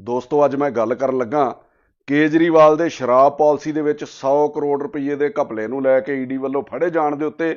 ਦੋਸਤੋ, ਅੱਜ ਮੈਂ ਗੱਲ ਕਰਨ ਲੱਗਾ ਕੇਜਰੀਵਾਲ ਦੇ ਸ਼ਰਾਬ ਪਾਲਿਸੀ ਦੇ ਵਿੱਚ 100 ਕਰੋੜ ਰੁਪਏ ਦੇ ਘਪਲੇ ਨੂੰ ਲੈ ਕੇ ਈਡੀ ਵੱਲੋਂ ਫੜੇ ਜਾਣ ਦੇ ਉੱਤੇ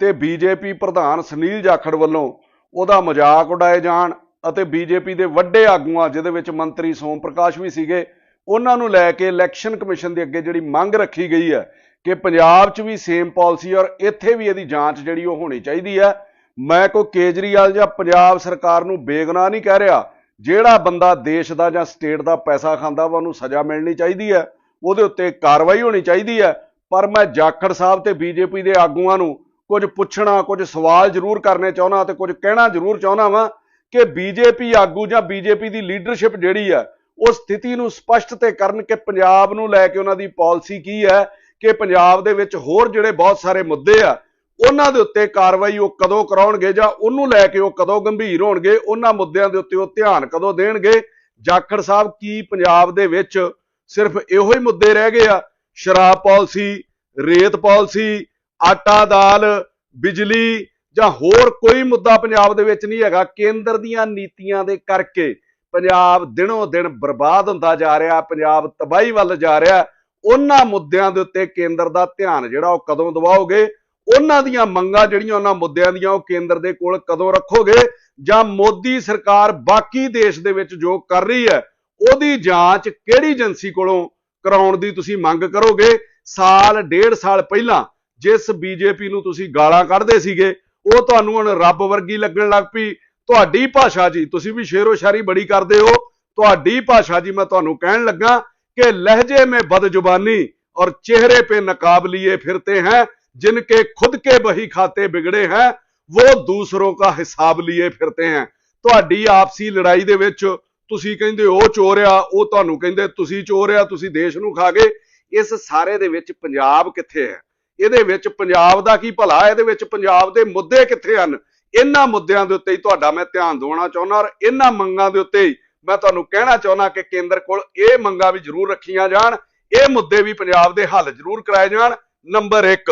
ਤੇ ਬੀਜੇਪੀ ਪ੍ਰਧਾਨ ਸੁਨੀਲ ਜਾਖੜ ਵੱਲੋਂ ਉਹਦਾ ਮਜ਼ਾਕ ਉਡਾਏ ਜਾਣ ਅਤੇ ਬੀਜੇਪੀ ਦੇ ਵੱਡੇ ਆਗੂਆਂ, ਜਿਹਦੇ ਵਿੱਚ ਮੰਤਰੀ ਸੋਮ ਪ੍ਰਕਾਸ਼ ਵੀ ਸੀਗੇ, ਉਹਨਾਂ ਨੂੰ ਲੈ ਕੇ ਇਲੈਕਸ਼ਨ ਕਮਿਸ਼ਨ ਦੇ ਅੱਗੇ ਜਿਹੜੀ ਮੰਗ ਰੱਖੀ ਗਈ ਹੈ ਕਿ ਪੰਜਾਬ 'ਚ ਵੀ ਸੇਮ ਪਾਲਿਸੀ ਔਰ ਇੱਥੇ ਵੀ ਇਹਦੀ ਜਾਂਚ ਜਿਹੜੀ ਉਹ ਹੋਣੀ ਚਾਹੀਦੀ ਹੈ। ਮੈਂ ਕੋਈ ਕੇਜਰੀਵਾਲ ਜਾਂ ਪੰਜਾਬ ਸਰਕਾਰ ਨੂੰ ਬੇਗੁਨਾਹ ਨਹੀਂ ਕਹਿ ਰਿਹਾ। ਜਿਹੜਾ ਬੰਦਾ ਦੇਸ਼ ਦਾ ਜਾਂ ਸਟੇਟ ਦਾ ਪੈਸਾ ਖਾਂਦਾ ਵਾ, ਉਹਨੂੰ ਸਜ਼ਾ ਮਿਲਣੀ ਚਾਹੀਦੀ ਹੈ, ਉਹਦੇ ਉੱਤੇ ਕਾਰਵਾਈ ਹੋਣੀ ਚਾਹੀਦੀ ਹੈ। ਪਰ ਮੈਂ ਜਾਖੜ ਸਾਹਿਬ ਤੇ ਬੀਜੇਪੀ ਦੇ ਆਗੂਆਂ ਨੂੰ ਕੁਝ ਪੁੱਛਣਾ, ਕੁਝ ਸਵਾਲ ਜ਼ਰੂਰ ਕਰਨੇ ਚਾਹੁੰਦਾ ਤੇ ਕੁਝ ਕਹਿਣਾ ਜ਼ਰੂਰ ਚਾਹੁੰਦਾ ਵਾਂ ਕਿ ਬੀਜੇਪੀ ਆਗੂ ਜਾਂ ਬੀਜੇਪੀ ਦੀ ਲੀਡਰਸ਼ਿਪ ਜਿਹੜੀ ਹੈ, ਉਹ ਸਥਿਤੀ ਨੂੰ ਸਪਸ਼ਟ ਤੇ ਕਰਨ ਕਿ ਪੰਜਾਬ ਨੂੰ ਲੈ ਕੇ ਉਹਨਾਂ ਦੀ ਪਾਲਿਸੀ ਕੀ ਹੈ, ਕਿ ਪੰਜਾਬ ਦੇ ਵਿੱਚ ਹੋਰ ਜਿਹੜੇ ਬਹੁਤ ਸਾਰੇ ਮੁੱਦੇ ਆ ਉਹਨਾਂ ਦੇ ਉੱਤੇ ਕਾਰਵਾਈ ਉਹ ਕਦੋਂ ਕਰਾਉਣਗੇ ਜਾਂ ਉਹਨੂੰ ਲੈ ਕੇ ਉਹ ਕਦੋਂ ਗੰਭੀਰ ਹੋਣਗੇ, ਉਹਨਾਂ ਮੁੱਦਿਆਂ ਦੇ ਉੱਤੇ ਉਹ ਧਿਆਨ ਕਦੋਂ ਦੇਣਗੇ? ਜਾਖੜ ਸਾਹਿਬ, ਕੀ ਪੰਜਾਬ ਦੇ ਵਿੱਚ ਸਿਰਫ ਇਹੋ ਹੀ ਮੁੱਦੇ ਰਹਿ ਗਏ ਆ? ਸ਼ਰਾਬ ਪਾਲਿਸੀ, ਰੇਤ ਪਾਲਿਸੀ, ਆਟਾ ਦਾਲ, ਬਿਜਲੀ ਜਾਂ ਹੋਰ ਕੋਈ ਮੁੱਦਾ ਪੰਜਾਬ ਦੇ ਵਿੱਚ ਨਹੀਂ ਹੈਗਾ। ਕੇਂਦਰ ਦੀਆਂ ਨੀਤੀਆਂ ਦੇ ਕਰਕੇ ਪੰਜਾਬ ਦਿਨੋ ਦਿਨ ਬਰਬਾਦ ਹੁੰਦਾ ਜਾ ਰਿਹਾ, ਪੰਜਾਬ ਤਬਾਹੀ ਵੱਲ ਜਾ ਰਿਹਾ। ਉਹਨਾਂ ਮੁੱਦਿਆਂ ਦੇ ਉੱਤੇ ਕੇਂਦਰ ਦਾ ਧਿਆਨ ਜਿਹੜਾ ਉਹ ਕਦੋਂ ਦਿਵਾਓਗੇ? ਉਹਨਾਂ ਦੀਆਂ ਮੰਗਾਂ ਜਿਹੜੀਆਂ ਉਹਨਾਂ ਮੁੱਦਿਆਂ ਦੀਆਂ ਉਹ ਕੇਂਦਰ ਦੇ ਕੋਲ ਕਦੋਂ ਰੱਖੋਗੇ? ਜਾਂ ਮੋਦੀ ਸਰਕਾਰ ਬਾਕੀ ਦੇਸ਼ ਦੇ ਵਿੱਚ ਜੋ ਕਰ ਰਹੀ ਹੈ, ਉਹਦੀ ਜਾਂਚ ਕਿਹੜੀ ਏਜੰਸੀ ਕੋਲੋਂ ਕਰਾਉਣ ਦੀ ਤੁਸੀਂ ਮੰਗ ਕਰੋਗੇ? ਸਾਲ, ਡੇਢ ਸਾਲ ਪਹਿਲਾਂ ਜਿਸ ਬੀਜੇਪੀ ਨੂੰ ਤੁਸੀਂ ਗਾਲਾਂ ਕੱਢਦੇ ਸੀਗੇ, ਉਹ ਤੁਹਾਨੂੰ ਹੁਣ ਰੱਬ ਵਰਗੀ ਲੱਗਣ ਲੱਗ ਪਈ। ਤੁਹਾਡੀ ਭਾਸ਼ਾ ਜੀ, ਤੁਸੀਂ ਵੀ ਸ਼ੇਰੋ ਸ਼ਾਇਰੀ ਬੜੀ ਕਰਦੇ ਹੋ। ਤੁਹਾਡੀ ਭਾਸ਼ਾ ਜੀ, ਮੈਂ ਤੁਹਾਨੂੰ ਕਹਿਣ ਲੱਗਾ ਕਿ ਲਹਿਜੇ ਮੇ ਬਦਜ਼ੁਬਾਨੀ ਔਰ ਚਿਹਰੇ ਪੇ ਨਕਾਬ ਲਿਏ ਫਿਰਤੇ हैं जिनके खुद के बही खाते बिगड़े हैं वो ਦੂਸਰੋਂ का ਹਿਸਾਬ लिए ਫਿਰਤੇ हैं ਤੁਹਾਡੀ ਆਪਸੀ ਲੜਾਈ ਦੇ ਵਿੱਚ ਤੁਸੀਂ ਕਹਿੰਦੇ ਉਹ ਚੋਰ ਆ ਉਹ ਤੁਹਾਨੂੰ ਕਹਿੰਦੇ ਤੁਸੀਂ ਚੋਰ ਆ ਤੁਸੀਂ ਦੇਸ਼ ਨੂੰ ਖਾ ਗਏ ਇਸ ਸਾਰੇ ਦੇ ਵਿੱਚ ਪੰਜਾਬ ਕਿੱਥੇ ਹੈ ਇਹਦੇ ਵਿੱਚ ਪੰਜਾਬ ਦਾ ਕੀ ਭਲਾ ਇਹਦੇ ਵਿੱਚ ਪੰਜਾਬ ਦੇ ਮੁੱਦੇ ਕਿੱਥੇ ਹਨ ਇਹਨਾਂ ਮੁੱਦਿਆਂ ਦੇ ਉੱਤੇ ਹੀ ਤੁਹਾਡਾ ਮੈਂ ਧਿਆਨ ਦਿਵਾਉਣਾ ਚਾਹੁੰਦਾ ਔਰ ਇਹਨਾਂ ਮੰਗਾਂ ਦੇ ਉੱਤੇ ਹੀ ਮੈਂ ਤੁਹਾਨੂੰ ਕਹਿਣਾ ਚਾਹੁੰਦਾ ਕਿ ਕੇਂਦਰ ਕੋਲ ਇਹ ਮੰਗਾਂ ਵੀ ਜ਼ਰੂਰ ਰੱਖੀਆਂ ਜਾਣ ਇਹ ਮੁੱਦੇ ਵੀ ਪੰਜਾਬ ਦੇ ਹੱਲ ਜ਼ਰੂਰ ਕਰਾਏ ਜਾਣ ਨੰਬਰ 1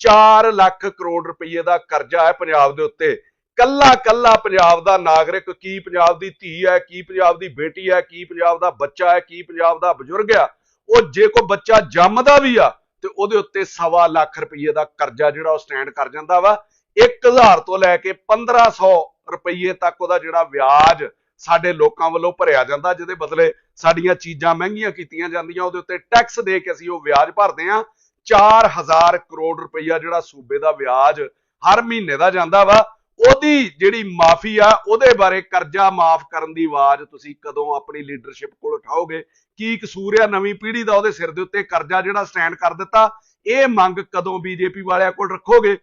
4 ਲੱਖ ਕਰੋੜ ਰੁਪਏ ਦਾ ਕਰਜ਼ਾ ਹੈ ਪੰਜਾਬ ਦੇ ਉੱਤੇ। ਕੱਲਾ ਕੱਲਾ ਪੰਜਾਬ ਦਾ ਨਾਗਰਿਕ ਕੀ ਪੰਜਾਬ ਦੀ ਧੀ ਹੈ, ਕੀ ਪੰਜਾਬ ਦੀ ਬੇਟੀ ਹੈ, ਕੀ ਪੰਜਾਬ ਦਾ ਬੱਚਾ ਹੈ, ਕੀ ਪੰਜਾਬ ਦਾ ਬਜ਼ੁਰਗ ਆ ਉਹ ਜੇ ਕੋਈ ਬੱਚਾ ਜੰਮਦਾ ਵੀ ਆ, ਤੇ ਉਹਦੇ ਉੱਤੇ ਸਵਾ ਲੱਖ ਰੁਪਏ ਦਾ ਕਰਜ਼ਾ ਜਿਹੜਾ ਉਹ ਸਟੈਂਡ ਕਰ ਜਾਂਦਾ ਵਾ। 1000 ਤੋਂ ਲੈ ਕੇ 1500 ਰੁਪਏ ਤੱਕ ਉਹਦਾ ਜਿਹੜਾ ਵਿਆਜ ਸਾਡੇ ਲੋਕਾਂ ਵੱਲੋਂ ਭਰਿਆ ਜਾਂਦਾ, ਜਿਹਦੇ ਬਦਲੇ ਸਾਡੀਆਂ ਚੀਜ਼ਾਂ ਮਹਿੰਗੀਆਂ ਕੀਤੀਆਂ ਜਾਂਦੀਆਂ, ਉਹਦੇ ਉੱਤੇ ਟੈਕਸ ਦੇ ਕੇ ਅਸੀਂ ਉਹ ਵਿਆਜ ਭਰਦੇ ਆ 4000 ਕਰੋੜ ਰੁਪਈਆ ਜਿਹੜਾ ਸੂਬੇ ਦਾ ਵਿਆਜ ਹਰ ਮਹੀਨੇ ਦਾ ਜਾਂਦਾ ਵਾ, ਉਹਦੀ ਜਿਹੜੀ ਮਾਫੀ ਆ, ਉਹਦੇ ਬਾਰੇ ਕਰਜ਼ਾ ਮਾਫ ਕਰਨ ਦੀ ਆਵਾਜ਼ ਤੁਸੀਂ ਕਦੋਂ ਆਪਣੀ ਲੀਡਰਸ਼ਿਪ ਕੋਲ ਉਠਾਓਗੇ? ਕੀ ਕਸੂਰ ਆ ਨਵੀਂ ਪੀੜ੍ਹੀ ਦਾ ਉਹਦੇ ਸਿਰ ਦੇ ਉੱਤੇ ਕਰਜ਼ਾ ਜਿਹੜਾ ਸਟੈਂਡ ਕਰ ਦਿੱਤਾ? ਇਹ ਮੰਗ ਕਦੋਂ ਬੀਜੇਪੀ ਵਾਲਿਆਂ ਕੋਲ ਰੱਖੋਗੇ?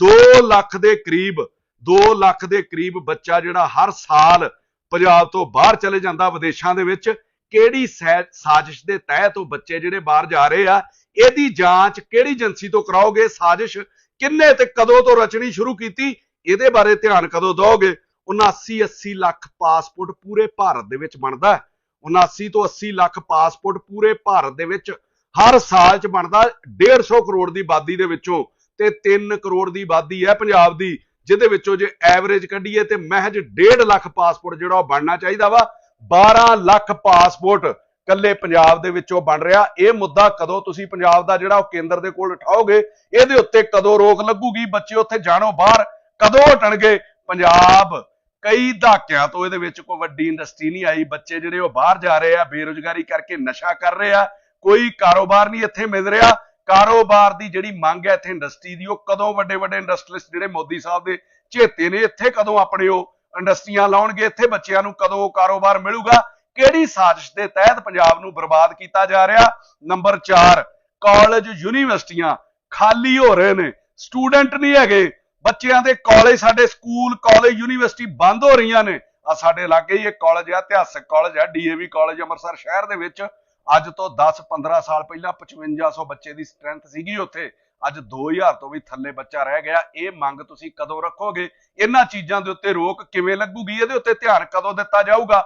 2 ਲੱਖ ਦੇ ਕਰੀਬ 2 ਲੱਖ ਦੇ ਕਰੀਬ ਬੱਚਾ ਜਿਹੜਾ ਹਰ ਸਾਲ ਪੰਜਾਬ ਤੋਂ ਬਾਹਰ ਚਲੇ ਜਾਂਦਾ ਵਿਦੇਸ਼ਾਂ ਦੇ ਵਿੱਚ ਕਿਹੜੀ ਸੈ- ਸਾਜ਼ਿਸ਼ ਦੇ ਤਹਿਤ ਉਹ ਬੱਚੇ ਜਿਹੜੇ ਬਾਹਰ ਜਾ ਰਹੇ ਆ, ਇਹਦੀ ਜਾਂਚ ਕਿਹੜੀ ਏਜੰਸੀ ਤੋਂ ਕਰਾਓਗੇ? ਸਾਜ਼ਿਸ਼ ਕਿੰਨੇ ਤੇ ਕਦੋਂ ਤੋਂ ਰਚਣੀ ਸ਼ੁਰੂ ਕੀਤੀ? ਇਹਦੇ ਬਾਰੇ ਧਿਆਨ ਕਦੋਂ ਦਿਓਗੇ? 79 80 ਲੱਖ ਪਾਸਪੋਰਟ ਪੂਰੇ ਭਾਰਤ ਦੇ ਵਿੱਚ ਬਣਦਾ ਹੈ। 79 ਤੋਂ 80 ਲੱਖ ਪਾਸਪੋਰਟ ਪੂਰੇ ਭਾਰਤ ਦੇ ਵਿੱਚ ਹਰ ਸਾਲ ਚ ਬਣਦਾ 150 ਕਰੋੜ ਦੀ ਆਬਾਦੀ ਦੇ ਵਿੱਚੋਂ ਤੇ 3 ਕਰੋੜ ਦੀ ਆਬਾਦੀ ਹੈ ਪੰਜਾਬ ਦੀ, ਜਿਹਦੇ ਵਿੱਚੋਂ ਜੇ ਐਵਰੇਜ ਕੱਢੀਏ ਤੇ ਮਹਿਜ 1.5 ਲੱਖ ਪਾਸਪੋਰਟ ਜਿਹੜਾ ਉਹ ਬਣਨਾ ਚਾਹੀਦਾ ਵਾ। 12 ਲੱਖ ਪਾਸਪੋਰਟ ਕੱਲੇ ਪੰਜਾਬ ਦੇ ਵਿੱਚੋਂ ਬਣ ਰਿਹਾ। ਇਹ ਮੁੱਦਾ ਕਦੋਂ ਤੁਸੀਂ ਪੰਜਾਬ ਦਾ ਜਿਹੜਾ ਉਹ ਕੇਂਦਰ ਦੇ ਕੋਲ ਉਠਾਓਗੇ, ਇਹਦੇ ਉੱਤੇ ਕਦੋਂ ਰੋਕ ਲੱਗੂਗੀ? ਬੱਚੇ ਉੱਥੇ ਜਾਣੋ ਬਾਹਰ। ਕਦੋਂ ਹਟਣਗੇ? ਪੰਜਾਬ। ਕਈ ਦਹਾਕਿਆਂ ਤੋਂ ਇਹਦੇ ਵਿੱਚ ਕੋਈ ਵੱਡੀ ਇੰਡਸਟਰੀ ਨਹੀਂ ਆਈ। ਬੱਚੇ ਜਿਹੜੇ ਉਹ ਬਾਹਰ ਜਾ ਰਹੇ ਆ, ਬੇਰੁਜ਼ਗਾਰੀ ਕਰਕੇ ਨਸ਼ਾ ਕਰ ਰਹੇ ਆ। ਕੋਈ ਕਾਰੋਬਾਰ ਨਹੀਂ ਇੱਥੇ ਮਿਲ ਰਿਹਾ। ਕਾਰੋਬਾਰ ਦੀ ਜਿਹੜੀ ਮੰਗ ਹੈ ਇੱਥੇ ਇੰਡਸਟਰੀ ਦੀ, ਉਹ ਕਦੋਂ ਵੱਡੇ ਵੱਡੇ ਇੰਡਸਟਰੀਲਿਸਟ ਜਿਹੜੇ ਮੋਦੀ ਸਾਹਿਬ ਦੇ ਚੇਤੇ ਨੇ, ਇੱਥੇ ਕਦੋਂ ਆਪਣੇ ਉਹ ਇੰਡਸਟਰੀਆਂ ਲਾਉਣਗੇ, ਇੱਥੇ ਬੱਚਿਆਂ ਨੂੰ ਕਦੋਂ ਕਾਰੋਬਾਰ ਮਿਲੂਗਾ, ਕਿਹੜੀ ਸਾਜ਼ਿਸ਼ ਦੇ ਤਹਿਤ ਪੰਜਾਬ ਨੂੰ ਬਰਬਾਦ ਕੀਤਾ ਜਾ ਰਿਹਾ? ਨੰਬਰ 4 ਕਾਲਜ ਯੂਨੀਵਰਸਿਟੀਆਂ ਖਾਲੀ ਹੋ ਰਹੇ ਨੇ, ਸਟੂਡੈਂਟ ਨਹੀਂ ਹੈਗੇ, ਬੱਚਿਆਂ ਦੇ ਕਾਲਜ, ਸਾਡੇ ਸਕੂਲ, ਕਾਲਜ, ਯੂਨੀਵਰਸਿਟੀ ਬੰਦ ਹੋ ਰਹੀਆਂ ਨੇ। ਆ ਸਾਡੇ ਲਾਗੇ ਹੀ ਇੱਕ ਕਾਲਜ ਹੈ ਇਤਿਹਾਸਕ ਕਾਲਜ ਆ ਡੀਏਵੀ ਕਾਲਜ ਅੰਮ੍ਰਿਤਸਰ ਸ਼ਹਿਰ ਦੇ ਵਿੱਚ। ਅੱਜ ਤੋਂ 10-15 ਸਾਲ ਪਹਿਲਾਂ 5500 ਬੱਚੇ ਦੀ ਸਟਰੈਂਥ ਸੀਗੀ ਉੱਥੇ। ਅੱਜ 2000 ਤੋਂ ਵੀ ਥੱਲੇ ਬੱਚਾ ਰਹਿ ਗਿਆ, ਇਹ ਮੰਗ ਤੁਸੀਂ ਕਦੋਂ ਰੱਖੋਗੇ? ਇਹਨਾਂ ਚੀਜ਼ਾਂ ਦੇ ਉੱਤੇ ਰੋਕ ਕਿਵੇਂ ਲੱਗੂਗੀ? ਇਹਦੇ ਉੱਤੇ ਧਿਆਨ ਕਦੋਂ ਦਿੱਤਾ ਜਾਊਗਾ?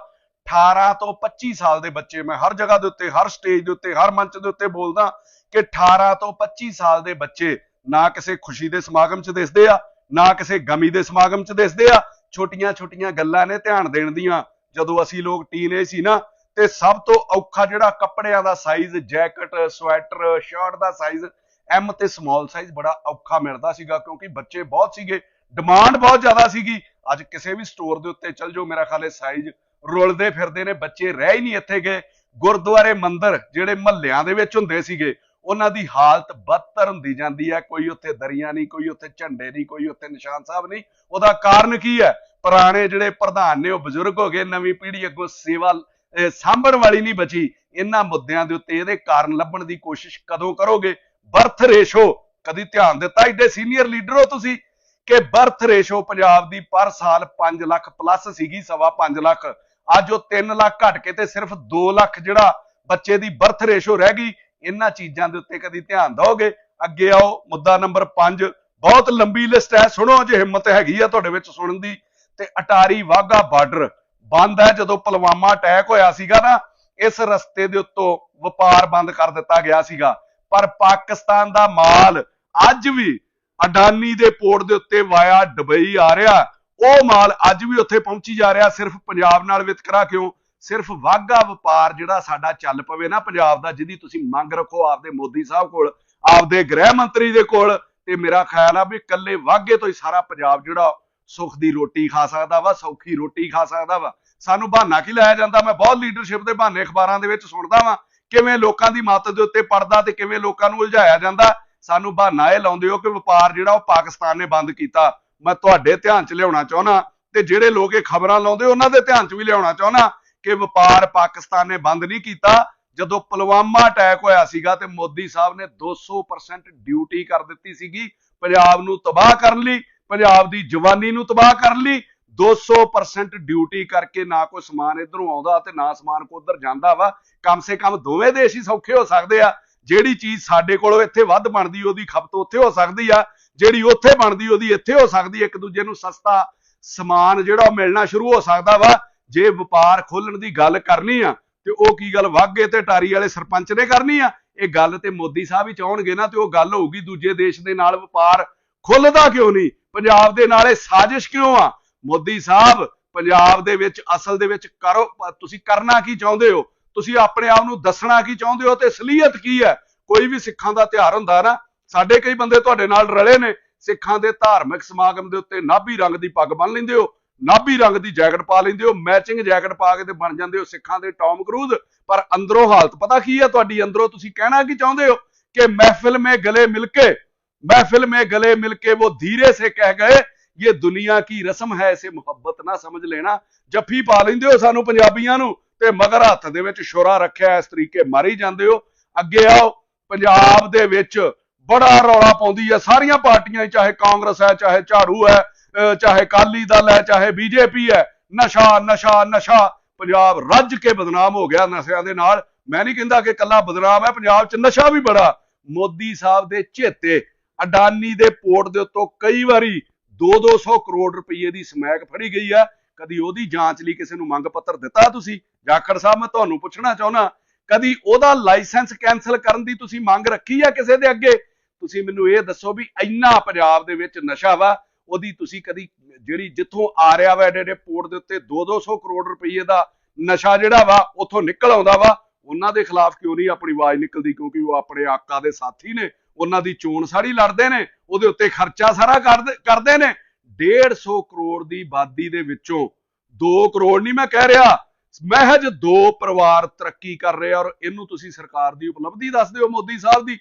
18 ਤੋਂ 25 ਸਾਲ ਦੇ ਬੱਚੇ, ਮੈਂ ਹਰ ਜਗ੍ਹਾ ਦੇ ਉੱਤੇ, ਹਰ ਸਟੇਜ ਦੇ ਉੱਤੇ, ਹਰ ਮੰਚ ਦੇ ਉੱਤੇ ਬੋਲਦਾ ਕਿ 18 ਤੋਂ 25 ਸਾਲ ਦੇ ਬੱਚੇ ਨਾ ਕਿਸੇ ਖੁਸ਼ੀ ਦੇ ਸਮਾਗਮ 'ਚ ਦਿਸਦੇ ਆ, ਨਾ ਕਿਸੇ ਗਮੀ ਦੇ ਸਮਾਗਮ 'ਚ ਦਿਸਦੇ ਆ। ਛੋਟੀਆਂ ਛੋਟੀਆਂ ਗੱਲਾਂ ਨੇ ਧਿਆਨ ਦੇਣ ਦੀਆਂ। ਜਦੋਂ ਅਸੀਂ ਲੋਕ ਟੀਨੇਜ ਸੀ ਨਾ, ਤੇ ਸਭ ਤੋਂ ਔਖਾ ਜਿਹੜਾ ਕੱਪੜਿਆਂ ਦਾ ਸਾਈਜ਼ ਜੈਕਟ ਸਵੈਟਰ ਸ਼ਰਟ ਦਾ ਸਾਈਜ਼ ਐਮ ਤੇ ਸਮਾਲ ਸਾਈਜ਼ ਬੜਾ ਔਖਾ ਮਿਲਦਾ ਸੀਗਾ ਕਿਉਂਕਿ ਬੱਚੇ ਬਹੁਤ ਸੀਗੇ ਡਿਮਾਂਡ ਬਹੁਤ ਜ਼ਿਆਦਾ ਸੀਗੀ। ਅੱਜ ਕਿਸੇ ਵੀ ਸਟੋਰ ਦੇ ਉੱਤੇ ਚੱਲ ਜਾਓ, ਮੇਰਾ ਖਿਆਲ ਹੈ ਸਾਈਜ਼ ਰੁਲਦੇ ਫਿਰਦੇ ਨੇ, ਬੱਚੇ ਰਹਿ ਹੀ ਨਹੀਂ ਇੱਥੇ ਗਏ। ਗੁਰਦੁਆਰੇ ਮੰਦਿਰ ਜਿਹੜੇ ਮਹੱਲਿਆਂ ਦੇ ਵਿੱਚ ਹੁੰਦੇ ਸੀਗੇ, ਉਹਨਾਂ ਦੀ ਹਾਲਤ ਬਦਤਰ ਹੁੰਦੀ ਜਾਂਦੀ ਹੈ। ਕੋਈ ਉੱਥੇ ਦਰੀਆਂ ਨਹੀਂ, ਕੋਈ ਉੱਥੇ ਝੰਡੇ ਨਹੀਂ, ਕੋਈ ਉੱਥੇ ਨਿਸ਼ਾਨ ਸਾਹਿਬ ਨਹੀਂ। ਉਹਦਾ ਕਾਰਨ ਕੀ ਹੈ? ਪੁਰਾਣੇ ਜਿਹੜੇ ਪ੍ਰਧਾਨ ਨੇ, ਉਹ ਬਜ਼ੁਰਗ ਹੋ ਗਏ, ਨਵੀਂ ਪੀੜ੍ਹੀ ਅੱਗੋਂ ਸੇਵਾ ਸਾਂਭਣ ਵਾਲੀ ਨਹੀਂ ਬਚੀ। ਇਹਨਾਂ ਮੁੱਦਿਆਂ ਦੇ ਉੱਤੇ ਇਹਦੇ ਕਾਰਨ ਲੱਭਣ ਦੀ ਕੋਸ਼ਿਸ਼ ਕਦੋਂ ਕਰੋਗੇ? ਬਰਥ ਰੇਸ਼ੋ ਕਦੀ ਧਿਆਨ ਦਿੱਤਾ? ਏਡੇ ਸੀਨੀਅਰ ਲੀਡਰ ਹੋ ਤੁਸੀਂ ਕਿ ਬਰਥ ਰੇਸ਼ੋ ਪੰਜਾਬ ਦੀ ਪਰ ਸਾਲ 5 ਲੱਖ ਪਲੱਸ ਸੀਗੀ, ਸਵਾ 5 ਲੱਖ। ਅੱਜ ਉਹ 3 ਲੱਖ ਘਟ ਕੇ ਤੇ ਸਿਰਫ 2 ਲੱਖ ਜਿਹੜਾ ਬੱਚੇ ਦੀ ਬਰਥ ਰੇਸ਼ੋ ਰਹਿ ਗਈ, ਇਹਨਾਂ ਚੀਜ਼ਾਂ ਦੇ ਉੱਤੇ ਕਦੀ ਧਿਆਨ ਦਿਓਗੇ? ਅੱਗੇ ਆਓ, ਮੁੱਦਾ ਨੰਬਰ 5 ਬਹੁਤ ਲੰਬੀ ਲਿਸਟ ਹੈ, ਸੁਣੋ, ਜੇ ਹਿੰਮਤ ਹੈਗੀ ਆ ਤੁਹਾਡੇ ਵਿੱਚ ਸੁਣਨ ਦੀ। ਤੇ ਅਟਾਰੀ ਵਾਗਾ ਬਾਰਡਰ ਬੰਦ ਹੈ, ਜਦੋਂ ਪੁਲਵਾਮਾ ਅਟੈਕ ਹੋਇਆ ਸੀਗਾ ਨਾ, ਇਸ ਰਸਤੇ ਦੇ ਉੱਤੋਂ ਵਪਾਰ ਬੰਦ ਕਰ ਦਿੱਤਾ ਗਿਆ ਸੀਗਾ। ਪਰ ਪਾਕਿਸਤਾਨ ਦਾ ਮਾਲ ਅੱਜ ਵੀ ਅਡਾਨੀ ਦੇ ਪੋਰਟ ਦੇ ਉੱਤੇ ਵਾਇਆ ਦੁਬਈ ਆ ਰਿਹਾ। ਉਹ ਮਾਲ ਅੱਜ ਵੀ ਉੱਥੇ ਪਹੁੰਚੀ ਜਾ ਰਿਹਾ। ਸਿਰਫ ਪੰਜਾਬ ਨਾਲ ਵਿਤਕਰਾ ਕਿਉਂ ਸਿਰਫ ਵਾਗਾ ਵਪਾਰ ਜਿਹੜਾ ਸਾਡਾ ਚੱਲ ਪਵੇ ਨਾ ਪੰਜਾਬ ਦਾ, ਜਿਹਦੀ ਤੁਸੀਂ ਮੰਗ ਰੱਖੋ ਆਪਦੇ ਮੋਦੀ ਸਾਹਿਬ ਕੋਲ, ਆਪਦੇ ਗ੍ਰਹਿ ਮੰਤਰੀ ਦੇ ਕੋਲ। ਤੇ ਮੇਰਾ ਖਿਆਲ ਆ ਵੀ ਇਕੱਲੇ ਵਾਗੇ ਤੋਂ ਹੀ ਸਾਰਾ ਪੰਜਾਬ ਜਿਹੜਾ ਸੁੱਖ ਦੀ ਰੋਟੀ ਖਾ ਸਕਦਾ ਵਾ, ਸੌਖੀ ਰੋਟੀ ਖਾ ਸਕਦਾ ਵਾ। ਸਾਨੂੰ ਬਹਾਨਾ ਕੀ ਲਾਇਆ ਜਾਂਦਾ? ਮੈਂ ਬਹੁਤ ਲੀਡਰਸ਼ਿਪ ਦੇ ਬਹਾਨੇ ਅਖਬਾਰਾਂ ਦੇ ਵਿੱਚ ਸੁਣਦਾ ਵਾਂ। ਕਿਵੇਂ ਲੋਕਾਂ ਦੀ ਮੱਤ ਦੇ ਉੱਤੇ ਪੜਦਾ ਤੇ ਕਿਵੇਂ ਲੋਕਾਂ ਨੂੰ ਉਲਝਾਇਆ ਜਾਂਦਾ, ਸਾਨੂੰ ਬਹਾਨਾ ਇਹ ਲਾਉਂਦੇ ਹੋ ਕਿ ਵਪਾਰ ਜਿਹੜਾ ਉਹ ਪਾਕਿਸਤਾਨ ਨੇ ਬੰਦ ਕੀਤਾ। ਮੈਂ ਤੁਹਾਡੇ ਧਿਆਨ 'ਚ ਲਿਆਉਣਾ ਚਾਹੁੰਦਾ ਤੇ ਜਿਹੜੇ ਲੋਕ ਇਹ ਖਬਰਾਂ ਲਾਉਂਦੇ, ਉਹਨਾਂ ਦੇ ਧਿਆਨ 'ਚ ਵੀ ਲਿਆਉਣਾ ਚਾਹੁੰਦਾ ਕਿ ਵਪਾਰ ਪਾਕਿਸਤਾਨ ਨੇ ਬੰਦ ਨਹੀਂ ਕੀਤਾ। ਜਦੋਂ ਪੁਲਵਾਮਾ ਅਟੈਕ ਹੋਇਆ ਸੀਗਾ ਤੇ ਮੋਦੀ ਸਾਹਿਬ ਨੇ 200% ਡਿਊਟੀ ਕਰ ਦਿੱਤੀ ਸੀਗੀ। ਪੰਜਾਬ ਨੂੰ ਤਬਾਹ ਕਰਨ ਲਈ, ਪੰਜਾਬ ਦੀ ਜਵਾਨੀ ਨੂੰ ਤਬਾਹ ਕਰਨ ਲਈ 200% ਡਿਊਟੀ ਕਰਕੇ ਨਾ ਕੋਈ ਸਮਾਨ ਇਧਰੋਂ ਆਉਂਦਾ ਤੇ ਨਾ ਸਮਾਨ ਕੋ ਉਧਰ ਜਾਂਦਾ ਵਾ। ਕਮ ਸੇ ਕਮ ਦੋਵੇਂ ਦੇਸ਼ ਹੀ ਸੌਖੇ ਹੋ ਸਕਦੇ ਆ। ਜਿਹੜੀ ਚੀਜ਼ ਸਾਡੇ ਕੋਲੋਂ ਇੱਥੇ ਵੱਧ ਬਣਦੀ, ਉਹਦੀ ਖਪਤ ਉੱਥੇ ਹੋ ਸਕਦੀ ਆ। ਜਿਹੜੀ ਉੱਥੇ ਬਣਦੀ, ਉਹਦੀ ਇੱਥੇ ਹੋ ਸਕਦੀ ਇੱਕ ਦੂਜੇ ਨੂੰ ਸਸਤਾ ਸਮਾਨ ਜਿਹੜਾ ਉਹ ਮਿਲਣਾ ਸ਼ੁਰੂ ਹੋ ਸਕਦਾ ਵਾ। ਜੇ ਵਪਾਰ ਖੋਲਣ ਦੀ ਗੱਲ ਕਰਨੀ ਆ, ਤੇ ਉਹ ਕੀ ਗੱਲ ਵਾਗੇ ਤੇ ਟਾਰੀ ਵਾਲੇ ਸਰਪੰਚ ਨੇ ਕਰਨੀ ਆ? ਇਹ ਗੱਲ ਤੇ ਮੋਦੀ ਸਾਹਿਬ ਹੀ ਚਾਹਣਗੇ ਨਾ ਤੇ ਉਹ ਗੱਲ ਹੋਊਗੀ। ਦੂਜੇ ਦੇਸ਼ ਦੇ ਨਾਲ ਵਪਾਰ ਖੁੱਲਦਾ ਕਿਉਂ ਨਹੀਂ? ਪੰਜਾਬ ਦੇ ਨਾਲ ਇਹ ਸਾਜ਼ਿਸ਼ ਕਿਉਂ ਆ? ਮੋਦੀ ਸਾਹਿਬ, ਪੰਜਾਬ ਦੇ ਵਿੱਚ, ਅਸਲ ਦੇ ਵਿੱਚ ਕਰੋ ਤੁਸੀਂ ਕਰਨਾ ਕੀ ਚਾਹੁੰਦੇ ਹੋ? ਤੁਸੀਂ ਆਪਣੇ ਆਪ ਨੂੰ ਦੱਸਣਾ ਕੀ ਚਾਹੁੰਦੇ ਹੋ ਤੇ ਅਸਲੀਅਤ ਕੀ ਹੈ? ਕੋਈ ਵੀ ਸਿੱਖਾਂ ਦਾ ਤਿਹਾਰ ਹੁੰਦਾ ਨਾ, ਸਾਡੇ ਕਈ ਬੰਦੇ ਤੁਹਾਡੇ ਨਾਲ ਰਲੇ ਨੇ, ਸਿੱਖਾਂ ਦੇ ਧਾਰਮਿਕ ਸਮਾਗਮ ਦੇ ਉੱਤੇ ਨਾਭੀ ਰੰਗ ਦੀ ਪੱਗ ਬੰਨ ਲੈਂਦੇ ਹੋ, ਨਾਭੀ ਰੰਗ ਦੀ ਜੈਕਟ ਪਾ ਲੈਂਦੇ ਹੋ, ਮੈਚਿੰਗ ਜੈਕਟ ਪਾ ਕੇ ਤੇ ਬਣ ਜਾਂਦੇ ਹੋ ਸਿੱਖਾਂ ਦੇ ਟੌਮ ਕਰੂਜ਼। ਪਰ ਅੰਦਰੋਂ ਹਾਲਤ ਪਤਾ ਕੀ ਹੈ ਤੁਹਾਡੀ? ਅੰਦਰੋਂ ਤੁਸੀਂ ਕਹਿਣਾ ਕੀ ਚਾਹੁੰਦੇ ਹੋ? ਕਿ ਮਹਿਫਿਲ ਮੇ ਗਲੇ ਮਿਲ ਕੇ, ਮਹਿਫਿਲ ਮੇ ਗਲੇ ਮਿਲ ਕੇ ਉਹ ਧੀਰੇ ਸੇ ਕਹਿ ਗਏ ये ਦੁਨੀਆ ਕੀ ਰਸਮ ਹੈ, ਇਸੇ ਮੁਹੱਬਤ ਨਾ ਸਮਝ ਲੈਣਾ। ਜੱਫੀ ਪਾ ਲੈਂਦੇ ਹੋ ਸਾਨੂੰ ਪੰਜਾਬੀਆਂ ਨੂੰ ਤੇ ਮਗਰ ਹੱਥ ਦੇ ਵਿੱਚ ਸ਼ੋਰਾ ਰੱਖਿਆ, ਇਸ ਤਰੀਕੇ ਮਾਰੀ ਜਾਂਦੇ ਹੋ। ਅੱਗੇ ਆਓ, ਪੰਜਾਬ ਦੇ ਵਿੱਚ ਬੜਾ ਰੌਲਾ ਪਾਉਂਦੀ ਹੈ। ਸਾਰੀਆਂ ਪਾਰਟੀਆਂ, ਚਾਹੇ ਕਾਂਗਰਸ ਹੈ, ਚਾਹੇ ਝਾੜੂ ਹੈ ਚਾਹੇ ਕਾਲੀ ਦਲ ਹੈ, ਚਾਹੇ ਬੀਜੇਪੀ ਹੈ, ਨਸ਼ਾ ਨਸ਼ਾ ਨਸ਼ਾ। ਪੰਜਾਬ ਰੱਜ ਕੇ ਬਦਨਾਮ ਹੋ ਗਿਆ ਨਸ਼ਿਆਂ ਦੇ ਨਾਲ। ਮੈਂ ਨਹੀਂ ਕਹਿੰਦਾ ਕਿ ਕੱਲਾ ਬਦਨਾਮ ਹੈ, ਪੰਜਾਬ 'ਚ ਨਸ਼ਾ ਵੀ ਬੜਾ। ਮੋਦੀ ਸਾਹਿਬ ਦੇ ਚੇਤੇ, ਅਡਾਨੀ ਦੇ ਪੋਰਟ ਦੇ ਉੱਤੋਂ ਕਈ ਵਾਰੀ 2-200 ਕਰੋੜ ਰੁਪਏ ਦੀ ਸਮੈਕ ਫੜੀ ਗਈ ਆ। ਕਦੀ ਉਹਦੀ ਜਾਂਚ ਲਈ ਕਿਸੇ ਨੂੰ ਮੰਗ ਪੱਤਰ ਦਿੱਤਾ ਤੁਸੀਂ? ਜਾਖੜ ਸਾਹਿਬ, ਮੈਂ ਤੁਹਾਨੂੰ ਪੁੱਛਣਾ ਚਾਹੁੰਦਾ, ਕਦੀ ਉਹਦਾ ਲਾਇਸੈਂਸ ਕੈਨਸਲ ਕਰਨ ਦੀ ਤੁਸੀਂ ਮੰਗ ਰੱਖੀ ਆ ਕਿਸੇ ਦੇ ਅੱਗੇ? ਤੁਸੀਂ ਮੈਨੂੰ ਇਹ ਦੱਸੋ ਵੀ ਇੰਨਾ ਪੰਜਾਬ ਦੇ ਵਿੱਚ ਨਸ਼ਾ ਵਾ, ਉਹਦੀ ਤੁਸੀਂ ਕਦੀ ਜਿਹੜੀ ਜਿੱਥੋਂ ਆ ਰਿਹਾ ਵਾ ਐਡੇ ਪੋਰਟ ਦੇ ਉੱਤੇ 2-200 ਕਰੋੜ ਰੁਪਏ ਦਾ ਨਸ਼ਾ ਜਿਹੜਾ ਵਾ, ਉੱਥੋਂ ਨਿਕਲ ਆਉਂਦਾ ਵਾ, ਉਹਨਾਂ ਦੇ ਖਿਲਾਫ ਕਿਉਂ ਨਹੀਂ ਆਪਣੀ ਆਵਾਜ਼ ਨਿਕਲਦੀ? ਕਿਉਂਕਿ ਉਹ ਆਪਣੇ ਆਕਾ ਦੇ ਸਾਥੀ ਨੇ। ਉਹਨਾਂ ਦੀ ਚੋਣ ਸਾਰੀ ਲੜਦੇ ਨੇ, ਉਹਦੇ ਉੱਤੇ ਖਰਚਾ ਸਾਰਾ ਕਰਦੇ ਕਰਦੇ ਨੇ। 150 ਕਰੋੜ ਦੀ ਆਬਾਦੀ ਦੇ ਵਿੱਚੋਂ 2 ਕਰੋੜ ਨਹੀਂ ਮੈਂ ਕਹਿ ਰਿਹਾ। ਮਹਿਜ ਦੋ ਪਰਿਵਾਰ ਤਰੱਕੀ ਕਰ ਰਹੇ ਔਰ ਇਹਨੂੰ ਤੁਸੀਂ ਸਰਕਾਰ ਦੀ ਉਪਲਬਧੀ ਦੱਸਦੇ ਹੋ ਮੋਦੀ ਸਾਹਿਬ ਦੀ।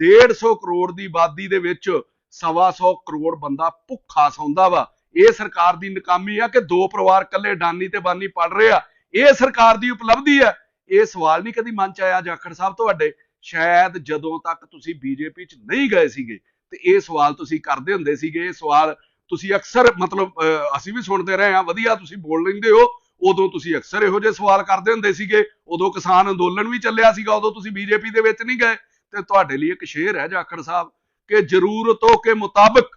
150 ਕਰੋੜ ਦੀ ਆਬਾਦੀ ਦੇ ਵਿੱਚ ਸਵਾ ਸੌ ਕਰੋੜ ਬੰਦਾ ਭੁੱਖਾ ਸੌਂਦਾ ਵਾ। ਇਹ ਸਰਕਾਰ ਦੀ ਨਕਾਮੀ ਆ ਕਿ ਦੋ ਪਰਿਵਾਰ ਇਕੱਲੇ ਡਾਨੀ ਤੇ ਬਾਨੀ ਪੜ ਰਹੇ ਆ। ਇਹ ਸਰਕਾਰ ਦੀ ਉਪਲਬਧੀ ਹੈ ਇਹ ਸਵਾਲ ਨਹੀਂ ਕਦੀ ਮਨ ਚ ਆਇਆ ਜਾਖੜ ਸਾਹਿਬ ਤੁਹਾਡੇ। ਸ਼ਾਇਦ ਜਦੋਂ ਤੱਕ ਤੁਸੀਂ ਬੀਜੇਪੀ 'ਚ ਨਹੀਂ ਗਏ ਸੀਗੇ ਤੇ ਇਹ ਸਵਾਲ ਤੁਸੀਂ ਕਰਦੇ ਹੁੰਦੇ ਸੀਗੇ, ਇਹ ਸਵਾਲ ਤੁਸੀਂ ਅਕਸਰ ਮਤਲਬ ਅਸੀਂ ਵੀ ਸੁਣਦੇ ਰਹੇ ਆ ਵਧੀਆ ਤੁਸੀਂ ਬੋਲ ਲੈਂਦੇ ਹੋ, ਉਦੋਂ ਤੁਸੀਂ ਅਕਸਰ ਇਹੋ ਜਿਹੇ ਸਵਾਲ ਕਰਦੇ ਹੁੰਦੇ ਸੀਗੇ, ਉਦੋਂ ਕਿਸਾਨ ਅੰਦੋਲਨ ਵੀ ਚੱਲਿਆ ਸੀਗਾ, ਉਦੋਂ ਤੁਸੀਂ ਬੀਜੇਪੀ ਦੇ ਵਿੱਚ ਨਹੀਂ ਗਏ, ਤੇ ਤੁਹਾਡੇ ਲਈ ਇੱਕ ਸ਼ੇਰ ਹੈ ਜਾਖੜ ਸਾਹਿਬ ਕਿ ਜ਼ਰੂਰਤੋਂ ਕੇ ਮੁਤਾਬਕ,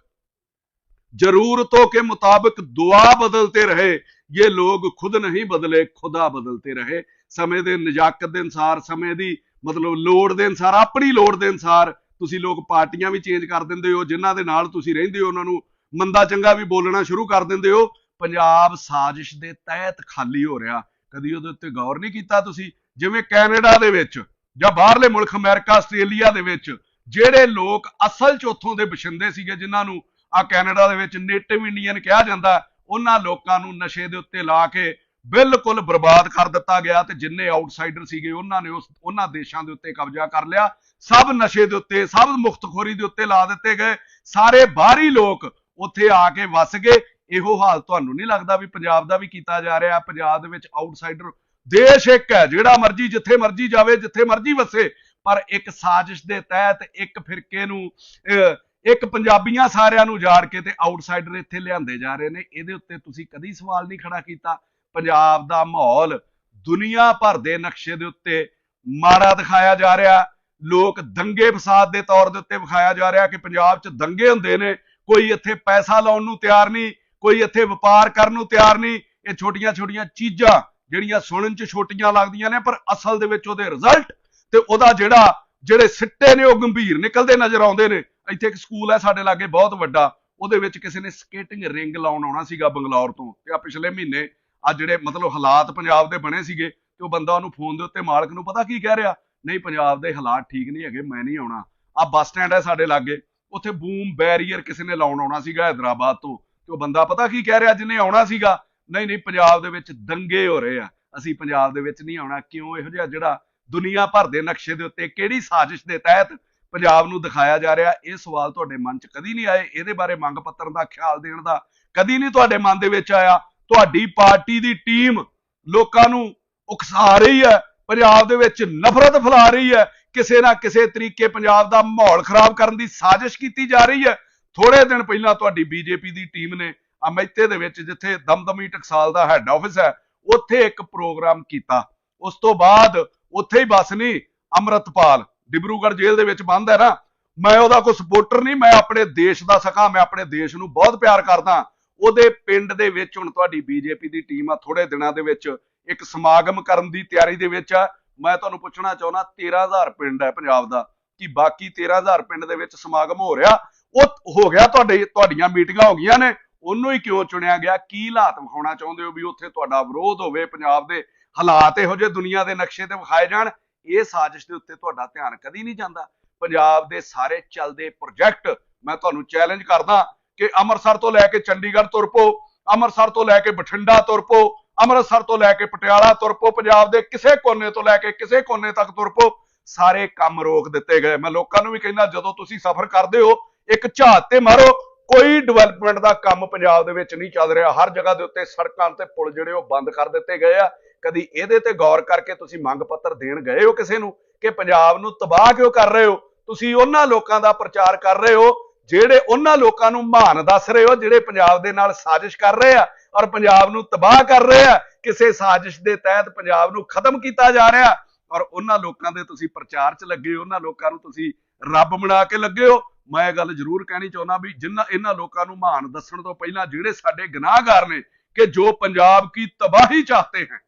ਜ਼ਰੂਰਤੋਂ ਕੇ ਮੁਤਾਬਕ ਦੁਆ ਬਦਲਤੇ ਰਹੇ, ਇਹ ਲੋਕ ਖੁਦ ਨਹੀਂ ਬਦਲੇ, ਖੁਦਾ ਬਦਲਤੇ ਰਹੇ। ਸਮੇਂ ਦੇ ਨਜਾਕਤ ਦੇ ਅਨਸਾਰ, ਸਮੇਂ ਦੀ ਮਤਲਬ ਲੋੜ ਦੇ ਅਨਸਾਰ, ਆਪਣੀ ਲੋੜ ਦੇ ਅਨਸਾਰ ਤੁਸੀਂ ਲੋਕ ਪਾਰਟੀਆਂ ਵੀ ਚੇਂਜ ਕਰ ਦਿੰਦੇ ਹੋ, ਜਿਨ੍ਹਾਂ ਦੇ ਨਾਲ ਤੁਸੀਂ ਰਹਿੰਦੇ ਹੋ, ਉਹਨਾਂ ਨੂੰ ਮੰਦਾ ਚੰਗਾ ਵੀ ਬੋਲਣਾ ਸ਼ੁਰੂ ਕਰ ਦਿੰਦੇ ਹੋ। ਪੰਜਾਬ ਸਾਜ਼ਿਸ਼ ਦੇ ਤਹਿਤ ਖਾਲੀ ਹੋ ਰਿਹਾ। ਕਦੀ ਉਹਦੇ ਉੱਤੇ ਗੌਰ ਨਹੀਂ ਕੀਤਾ ਤੁਸੀਂ? ਜਿਵੇਂ ਕੈਨੇਡਾ ਦੇ ਵਿੱਚ ਜਾਂ ਬਾਹਰਲੇ ਮੁਲਕ ਅਮਰੀਕਾ, ਆਸਟ੍ਰੇਲੀਆ ਦੇ ਵਿੱਚ, ਜਿਹੜੇ ਲੋਕ ਅਸਲ ਚ ਉੱਥੋਂ ਦੇ ਵਸਿੰਦੇ ਸੀਗੇ, ਜਿਨ੍ਹਾਂ ਨੂੰ ਆ ਕੈਨੇਡਾ ਦੇ ਵਿੱਚ ਨੇਟਿਵ ਇੰਡੀਅਨ ਕਿਹਾ ਜਾਂਦਾ, ਉਹਨਾਂ ਲੋਕਾਂ ਨੂੰ ਨਸ਼ੇ ਦੇ ਉੱਤੇ ਲਾ ਕੇ ਬਿਲਕੁਲ ਬਰਬਾਦ ਕਰ ਦਿੱਤਾ ਗਿਆ ਤੇ ਜਿੰਨੇ ਆਊਟਸਾਈਡਰ ਸੀਗੇ ਉਹਨਾਂ ਨੇ ਉਸ ਉਹਨਾਂ ਦੇਸ਼ਾਂ ਦੇ ਉੱਤੇ ਕਬਜ਼ਾ ਕਰ ਲਿਆ। ਸਭ ਨਸ਼ੇ ਦੇ ਉੱਤੇ ਸਭ ਮੁਖਤਖੋਰੀ ਦੇ ਉੱਤੇ ਲਾ ਦਿੱਤੇ ਗਏ। ਸਾਰੇ ਬਾਹਰੀ ਲੋਕ ਉੱਥੇ ਆ ਕੇ ਵਸ ਗਏ। ਇਹੋ ਹਾਲ ਤੁਹਾਨੂੰ ਨਹੀਂ ਲੱਗਦਾ ਵੀ ਪੰਜਾਬ ਦਾ ਵੀ ਕੀਤਾ ਜਾ ਰਿਹਾ? ਪੰਜਾਬ ਦੇ ਵਿੱਚ ਆਊਟਸਾਈਡਰ ਦੇਸ਼ ਇੱਕ ਹੈ ਜਿਹੜਾ ਮਰਜ਼ੀ ਜਿੱਥੇ ਮਰਜ਼ੀ ਜਾਵੇ ਜਿੱਥੇ ਮਰਜ਼ੀ ਵਸੇ ਪਰ ਇੱਕ ਸਾਜ਼ਿਸ਼ ਦੇ ਤਹਿਤ ਇੱਕ ਫਿਰਕੇ ਨੂੰ ਅਹ, ਇੱਕ ਪੰਜਾਬੀਆਂ ਸਾਰਿਆਂ ਨੂੰ ਜਾੜ ਕੇ ਤੇ ਆਊਟਸਾਈਡਰ ਇੱਥੇ ਲਿਆਂਦੇ ਜਾ ਰਹੇ ਨੇ। ਇਹਦੇ ਉੱਤੇ ਤੁਸੀਂ ਕਦੀ ਸਵਾਲ ਨਹੀਂ ਖੜਾ ਕੀਤਾ। ਪੰਜਾਬ ਦਾ ਮਾਹੌਲ ਦੁਨੀਆ ਭਰ ਦੇ ਨਕਸ਼ੇ ਦੇ ਉੱਤੇ ਮਾੜਾ ਦਿਖਾਇਆ ਜਾ ਰਿਹਾ। ਲੋਕ ਦੰਗੇ ਫਸਾਦ ਦੇ ਤੌਰ ਦੇ ਉੱਤੇ ਵਿਖਾਇਆ ਜਾ ਰਿਹਾ ਕਿ ਪੰਜਾਬ 'ਚ ਦੰਗੇ ਹੁੰਦੇ ਨੇ। ਕੋਈ ਇੱਥੇ ਪੈਸਾ ਲਾਉਣ ਨੂੰ ਤਿਆਰ ਨਹੀਂ, ਕੋਈ ਇੱਥੇ ਵਪਾਰ ਕਰਨ ਨੂੰ ਤਿਆਰ ਨਹੀਂ। ਇਹ ਛੋਟੀਆਂ-ਛੋਟੀਆਂ ਚੀਜ਼ਾਂ ਜਿਹੜੀਆਂ ਸੁਣਨ 'ਚ ਛੋਟੀਆਂ ਲੱਗਦੀਆਂ ਨੇ, ਪਰ ਅਸਲ ਦੇ ਵਿੱਚ ਉਹਦੇ ਰਿਜ਼ਲਟ ਤੇ ਉਹਦਾ ਜਿਹੜਾ, ਜਿਹੜੇ ਸਿੱਟੇ ਨੇ ਉਹ ਗੰਭੀਰ ਨਿਕਲਦੇ ਨਜ਼ਰ ਆਉਂਦੇ ਨੇ। ਇੱਥੇ ਇੱਕ ਸਕੂਲ ਹੈ ਸਾਡੇ ਲਾਗੇ, ਬਹੁਤ ਵੱਡਾ। ਉਹਦੇ ਵਿੱਚ ਕਿਸੇ ਨੇ ਸਕੇਟਿੰਗ ਰਿੰਗ ਲਾਉਣ ਆਉਣਾ ਸੀਗਾ ਬੰਗਲੌਰ ਤੋਂ। ਤੇ ਆ ਪਿਛਲੇ ਮਹੀਨੇ ਆ ਜਿਹੜੇ ਮਤਲਬ ਹਾਲਾਤ ਪੰਜਾਬ ਦੇ ਬਣੇ ਸੀਗੇ ਤੇ ਉਹ ਬੰਦਾ ਉਹਨੂੰ ਫੋਨ ਦੇ ਉੱਤੇ ਮਾਲਕ ਨੂੰ ਪਤਾ ਕੀ ਕਹਿ ਰਿਹਾ? ਨਹੀਂ, ਪੰਜਾਬ ਦੇ ਹਾਲਾਤ ਠੀਕ ਨਹੀਂ ਹੈਗੇ, ਮੈਂ ਨਹੀਂ ਆਉਣਾ। ਆ ਬੱਸ ਸਟੈਂਡ ਹੈ ਸਾਡੇ ਲਾਗੇ, ਉੱਥੇ ਬੂਮ ਬੈਰੀਅਰ ਕਿਸੇ ਨੇ ਲਾਉਣ ਆਉਣਾ ਸੀਗਾ ਹੈਦਰਾਬਾਦ ਤੋਂ। ਤੇ ਉਹ ਬੰਦਾ ਪਤਾ ਕੀ ਕਹਿ ਰਿਹਾ ਜਿਹਨੇ ਆਉਣਾ ਸੀਗਾ? ਨਹੀਂ ਨਹੀਂ, ਪੰਜਾਬ ਦੇ ਵਿੱਚ ਦੰਗੇ ਹੋ ਰਹੇ ਆ। ਅਸੀਂ ਪੰਜਾਬ ਦੇ ਵਿੱਚ ਨਹੀਂ ਆਉਣਾ। ਕਿਉਂ? ਇਹੋ ਜਿਹਾ ਜਿਹੜਾ ਦੁਨੀਆ ਭਰ ਦੇ ਨਕਸ਼ੇ ਦੇ ਉੱਤੇ ਕਿਹੜੀ ਸਾਜ਼ਿਸ਼ ਦੇ ਤਹਿਤ ਪੰਜਾਬ ਨੂੰ ਦਿਖਾਇਆ ਜਾ ਰਿਹਾ, ਇਹ ਸਵਾਲ ਤੁਹਾਡੇ ਮਨ 'ਚ ਕਦੀ ਨਹੀਂ ਆਏ? ਇਹਦੇ ਬਾਰੇ ਮੰਗ ਪੱਤਰ ਦਾ, ਖਿਆਲ ਦੇਣ ਦਾ ਕਦੀ ਨਹੀਂ ਤੁਹਾਡੇ ਮਨ ਦੇ ਵਿੱਚ ਆਇਆ? ਤੁਹਾਡੀ ਪਾਰਟੀ ਦੀ ਟੀਮ ਲੋਕਾਂ ਨੂੰ ਉਕਸਾ ਰਹੀ ਹੈ, ਪੰਜਾਬ ਦੇ ਵਿੱਚ ਨਫ਼ਰਤ ਫੈਲਾ ਰਹੀ ਹੈ, ਕਿਸੇ ਨਾ ਕਿਸੇ ਤਰੀਕੇ ਪੰਜਾਬ ਦਾ ਮਾਹੌਲ ਖਰਾਬ ਕਰਨ ਦੀ ਸਾਜ਼ਿਸ਼ ਕੀਤੀ ਜਾ ਰਹੀ ਹੈ। ਥੋੜੇ ਦਿਨ ਪਹਿਲਾਂ ਤੁਹਾਡੀ ਬੀਜੇਪੀ ਦੀ ਟੀਮ ਨੇ ਅਮੈਤੇ ਦੇ ਵਿੱਚ ਜਿੱਥੇ ਦਮਦਮੀ ਟਕਸਾਲ ਦਾ ਹੈੱਡ ਆਫਿਸ ਹੈ, ਉੱਥੇ ਇੱਕ ਪ੍ਰੋਗਰਾਮ ਕੀਤਾ। ਉਸ ਤੋਂ ਬਾਅਦ ਉੱਥੇ ਹੀ ਬਸ ਨਹੀਂ ਅਮਰਤਪਾਲ ਡਿਬਰੂਗੜ੍ਹ ਜੇਲ੍ਹ ਦੇ ਵਿੱਚ ਬੰਦ ਹੈ ਨਾ। ਮੈਂ ਉਹਦਾ ਕੋਈ ਸਪੋਰਟਰ ਨਹੀਂ ਮੈਂ ਆਪਣੇ ਦੇਸ਼ ਦਾ ਸਖਾ, ਮੈਂ ਆਪਣੇ ਦੇਸ਼ ਨੂੰ ਬਹੁਤ ਪਿਆਰ ਕਰਦਾ। ਉਹਦੇ ਪਿੰਡ ਦੇ ਵਿੱਚ ਹੁਣ ਤੁਹਾਡੀ ਬੀਜੇਪੀ ਦੀ ਟੀਮ ਆ ਥੋੜੇ ਦਿਨਾਂ ਦੇ ਵਿੱਚ ਇੱਕ ਸਮਾਗਮ ਕਰਨ ਦੀ ਤਿਆਰੀ ਦੇ ਵਿੱਚ ਆ। ਮੈਂ ਤੁਹਾਨੂੰ ਪੁੱਛਣਾ ਚਾਹੁੰਦਾ 13000 ਪਿੰਡ ਹੈ ਪੰਜਾਬ ਦਾ, ਕਿ ਬਾਕੀ 13000 ਪਿੰਡ ਦੇ ਵਿੱਚ ਸਮਾਗਮ ਹੋ ਰਿਹਾ? ਉਹ ਹੋ ਗਿਆ ਤੁਹਾਡੇ, ਤੁਹਾਡੀਆਂ ਮੀਟਿੰਗਾਂ ਹੋ ਗਈਆਂ ਨੇ, ਉਹਨੂੰ ਹੀ ਕਿਉਂ ਚੁਣਿਆ ਗਿਆ? ਕੀ ਹਾਲਾਤ ਵਿਖਾਉਣਾ ਚਾਹੁੰਦੇ ਹੋ ਵੀ ਉੱਥੇ ਤੁਹਾਡਾ ਵਿਰੋਧ ਹੋਵੇ, ਪੰਜਾਬ ਦੇ ਹਾਲਾਤ ਇਹੋ ਜਿਹੇ ਦੁਨੀਆ ਦੇ ਨਕਸ਼ੇ ਤੇ ਵਿਖਾਏ ਜਾਣ? ਇਹ ਸਾਜ਼ਿਸ਼ ਦੇ ਉੱਤੇ ਤੁਹਾਡਾ ਧਿਆਨ ਕਦੀ ਨਹੀਂ ਜਾਂਦਾ। ਪੰਜਾਬ ਦੇ ਸਾਰੇ ਚੱਲਦੇ ਪ੍ਰੋਜੈਕਟ ਮੈਂ ਤੁਹਾਨੂੰ ਚੈਲੰਜ ਕਰਦਾ। ਕਿ ਅੰਮ੍ਰਿਤਸਰ ਤੋਂ ਲੈ ਕੇ ਚੰਡੀਗੜ੍ਹ ਤੁਰ ਪਓ, ਅੰਮ੍ਰਿਤਸਰ ਤੋਂ ਲੈ ਕੇ ਬਠਿੰਡਾ ਤੁਰ ਪਓ, ਅੰਮ੍ਰਿਤਸਰ ਤੋਂ ਲੈ ਕੇ ਪਟਿਆਲਾ ਤੁਰ ਪਓ, ਪੰਜਾਬ ਦੇ ਕਿਸੇ ਕੋਨੇ ਤੋਂ ਲੈ ਕੇ ਕਿਸੇ ਕੋਨੇ ਤੱਕ ਤੁਰ ਪਓ, ਸਾਰੇ ਕੰਮ ਰੋਕ ਦਿੱਤੇ ਗਏ। ਮੈਂ ਲੋਕਾਂ ਨੂੰ ਵੀ ਕਹਿੰਦਾ, ਜਦੋਂ ਤੁਸੀਂ ਸਫ਼ਰ ਕਰਦੇ ਹੋ, ਇੱਕ ਝਾਤ ਤੇ ਮਾਰੋ, ਕੋਈ ਡਿਵੈਲਪਮੈਂਟ ਦਾ ਕੰਮ ਪੰਜਾਬ ਦੇ ਵਿੱਚ ਨਹੀਂ ਚੱਲ ਰਿਹਾ। ਹਰ ਜਗ੍ਹਾ ਦੇ ਉੱਤੇ ਸੜਕਾਂ ਤੇ ਪੁਲ ਜਿਹੜੇ ਉਹ ਬੰਦ ਕਰ ਦਿੱਤੇ ਗਏ ਆ। ਕਦੀ ਇਹਦੇ ਤੇ ਗੌਰ ਕਰਕੇ ਤੁਸੀਂ ਮੰਗ ਪੱਤਰ ਦੇਣ ਗਏ ਹੋ ਕਿਸੇ ਨੂੰ ਕਿ ਪੰਜਾਬ ਨੂੰ ਤਬਾਹ ਕਿਉਂ ਕਰ ਰਹੇ ਹੋ? ਤੁਸੀਂ ਉਹਨਾਂ ਲੋਕਾਂ ਦਾ ਪ੍ਰਚਾਰ ਕਰ ਰਹੇ ਹੋ ਜਿਹੜੇ ਉਹਨਾਂ ਲੋਕਾਂ ਨੂੰ ਮਹਾਨ ਦੱਸ ਰਹੇ ਹੋ ਜਿਹੜੇ ਪੰਜਾਬ ਦੇ ਨਾਲ ਸਾਜ਼ਿਸ਼ ਕਰ ਰਹੇ ਆ ਔਰ ਪੰਜਾਬ ਨੂੰ ਤਬਾਹ ਕਰ ਰਹੇ ਆ ਕਿਸੇ ਸਾਜ਼ਿਸ਼ ਦੇ ਤਹਿਤ ਪੰਜਾਬ ਨੂੰ ਖਤਮ ਕੀਤਾ ਜਾ ਰਿਹਾ ਔਰ ਉਹਨਾਂ ਲੋਕਾਂ ਦੇ ਤੁਸੀਂ ਪ੍ਰਚਾਰ 'ਚ ਲੱਗੇ ਹੋ ਉਹਨਾਂ ਲੋਕਾਂ ਨੂੰ ਤੁਸੀਂ ਰੱਬ ਬਣਾ ਕੇ ਲੱਗੇ ਹੋ ਮੈਂ ਇਹ ਗੱਲ ਜ਼ਰੂਰ ਕਹਿਣੀ ਚਾਹੁੰਦਾ ਵੀ ਜਿਨ੍ਹਾਂ ਇਹਨਾਂ ਲੋਕਾਂ ਨੂੰ ਮਹਾਨ ਦੱਸਣ ਤੋਂ ਪਹਿਲਾਂ ਜਿਹੜੇ ਸਾਡੇ ਗੁਨਾਹਗਾਰ ਨੇ ਕਿ ਜੋ ਪੰਜਾਬ ਕੀ ਤਬਾਹੀ ਚਾਹਤੇ हैं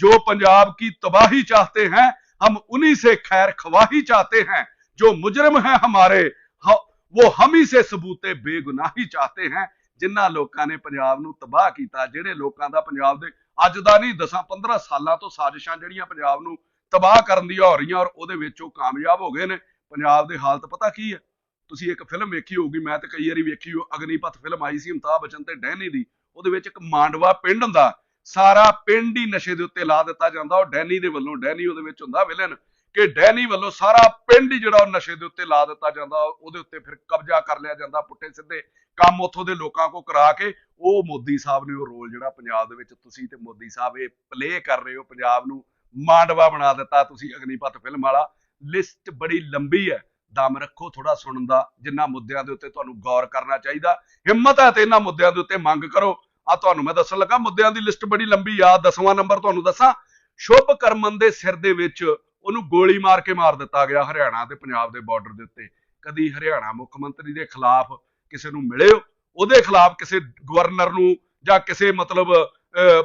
जो पंजाब की तबाही चाहते हैं हम उन्हीं से खैर खवाही चाहते हैं जो मुजरम हैं हमारे ह- वो हम ही से सबूते ਬੇਗੁਨਾਹੀ ਚਾਹਤੇ हैं ਜਿਨ੍ਹਾਂ ਲੋਕਾਂ ਨੇ ਪੰਜਾਬ ਨੂੰ ਤਬਾਹ ਕੀਤਾ ਜਿਹੜੇ ਲੋਕਾਂ ਦਾ ਪੰਜਾਬ ਦੇ ਅੱਜ ਦਾ ਨਹੀਂ 10 15 ਸਾਲਾਂ ਤੋਂ ਸਾਜ਼ਿਸ਼ਾਂ ਜਿਹੜੀਆਂ ਪੰਜਾਬ ਨੂੰ ਤਬਾਹ ਕਰਨ ਦੀਆਂ ਹੋ ਰਹੀਆਂ ਔਰ ਉਹਦੇ ਵਿੱਚ ਉਹ ਕਾਮਯਾਬ ਹੋ ਗਏ ਨੇ ਪੰਜਾਬ ਦੇ ਹਾਲਤ ਪਤਾ ਕੀ ਹੈ ਤੁਸੀਂ ਇੱਕ ਫਿਲਮ ਵੇਖੀ ਹੋਊਗੀ ਮੈਂ ਤਾਂ ਕਈ ਵਾਰੀ ਵੇਖੀ ਹੋ ਅਗਨੀਪਥ ਫਿਲਮ ਆਈ ਸੀ ਅਮਿਤਾਭ ਬਚਨ ਤੇ ਡੈਨੀ ਦੀ ਉਹਦੇ ਵਿੱਚ ਇੱਕ ਮਾਂਡਵਾ ਪਿੰਡ ਹੁੰਦਾ ਸਾਰਾ ਪਿੰਡ ਹੀ ਨਸ਼ੇ ਦੇ ਉੱਤੇ ਲਾ ਦਿੱਤਾ ਜਾਂਦਾ ਉਹ ਡੈਨੀ ਦੇ ਵੱਲੋਂ ਡੈਨੀ ਉਹਦੇ ਵਿੱਚ ਹੁੰਦਾ ਵਿਲਨ ਕਿ ਡੈਨੀ ਵੱਲੋਂ ਸਾਰਾ ਪਿੰਡ ਹੀ ਜਿਹੜਾ ਉਹ ਨਸ਼ੇ ਦੇ ਉੱਤੇ ਲਾ ਦਿੱਤਾ ਜਾਂਦਾ, ਉਹਦੇ ਉੱਤੇ ਫਿਰ ਕਬਜ਼ਾ ਕਰ ਲਿਆ ਜਾਂਦਾ ਪੁੱਠੇ ਸਿੱਧੇ ਕੰਮ ਉੱਥੋਂ ਦੇ ਲੋਕਾਂ ਕੋ ਕਰਾ ਕੇ, ਉਹ ਮੋਦੀ ਸਾਹਿਬ ਨੇ ਉਹ ਰੋਲ ਜਿਹੜਾ ਪੰਜਾਬ ਦੇ ਵਿੱਚ ਤੁਸੀਂ ਤੇ ਮੋਦੀ ਸਾਹਿਬ ਇਹ ਪਲੇ ਕਰ ਰਹੇ ਹੋ, ਪੰਜਾਬ ਨੂੰ ਮਾਂਡਵਾ ਬਣਾ ਦਿੱਤਾ ਤੁਸੀਂ ਅਗਨੀਪਤ ਫਿਲਮ ਵਾਲਾ ਲਿਸਟ ਬੜੀ ਲੰਬੀ ਹੈ, ਦਮ ਰੱਖੋ ਥੋੜਾ ਸੁਣਨ ਦਾ, ਜਿੰਨਾ ਮੁੱਦਿਆਂ ਦੇ ਉੱਤੇ ਤੁਹਾਨੂੰ ਗੌਰ ਕਰਨਾ ਚਾਹੀਦਾ, ਹਿੰਮਤ ਹੈ ਤੇ ਇਹਨਾਂ ਮੁੱਦਿਆਂ ਦੇ ਉੱਤੇ ਮੰਗ ਕਰੋ। ਆ ਤੁਹਾਨੂੰ ਮੈਂ ਦੱਸਣ ਲੱਗਾ, ਮੁੱਦਿਆਂ ਦੀ ਲਿਸਟ ਬੜੀ ਲੰਬੀ ਆ, ਦਸਵਾਂ ਨੰਬਰ ਤੁਹਾਨੂੰ ਦੱਸਾਂ, ਸ਼ੁਭ ਕਰਮਨ ਦੇ ਸਿਰ ਦੇ ਵਿੱਚ ਉਹਨੂੰ ਗੋਲੀ ਮਾਰ ਕੇ ਮਾਰ ਦਿੱਤਾ ਗਿਆ ਹਰਿਆਣਾ ਤੇ ਪੰਜਾਬ ਦੇ ਬਾਰਡਰ ਦੇ ਉੱਤੇ। ਕਦੀ ਹਰਿਆਣਾ ਮੁੱਖ ਮੰਤਰੀ ਦੇ ਖਿਲਾਫ ਕਿਸੇ ਨੂੰ ਮਿਲੇ ਉਹਦੇ ਖਿਲਾਫ ਕਿਸੇ ਗਵਰਨਰ ਨੂੰ ਜਾਂ ਕਿਸੇ ਮਤਲਬ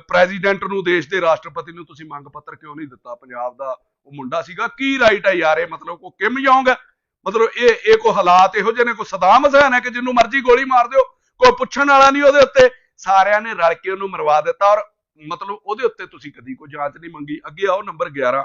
ਪ੍ਰੈਜ਼ੀਡੈਂਟ ਨੂੰ, ਦੇਸ਼ ਦੇ ਰਾਸ਼ਟਰਪਤੀ ਨੂੰ ਤੁਸੀਂ ਮੰਗ ਪੱਤਰ ਕਿਉਂ ਨਹੀਂ ਦਿੱਤਾ? ਪੰਜਾਬ ਦਾ ਉਹ ਮੁੰਡਾ ਸੀਗਾ। ਕੀ ਰਾਈਟ ਹੈ ਯਾਰ ਇਹ? ਮਤਲਬ ਕੋ ਕਿਮ ਜਾਓਗੇ ਮਤਲਬ ਇਹ ਇਹ ਕੋ ਹਾਲਾਤ ਇਹੋ ਜਿਹੇ ਨੇ? ਕੋ ਸਦਾਮ ਹਸੈਨ ਹੈ ਕਿ ਜਿੰਨੂੰ ਮਰਜ਼ੀ ਗੋਲੀ ਮਾਰ ਦਿਓ? ਕੋਈ ਪੁੱਛਣ ਵਾਲਾ ਨਹੀਂ ਉਹਦੇ ਉੱਤੇ? ਸਾਰਿਆਂ ਨੇ ਰਲ ਕੇ ਉਹਨੂੰ ਮਰਵਾ ਦਿੱਤਾ ਔਰ ਮਤਲਬ ਉਹਦੇ ਉੱਤੇ ਤੁਸੀਂ ਕਦੀ ਕੋਈ ਜਾਂਚ ਨਹੀਂ ਮੰਗੀ। ਅੱਗੇ ਆਓ ਨੰਬਰ 11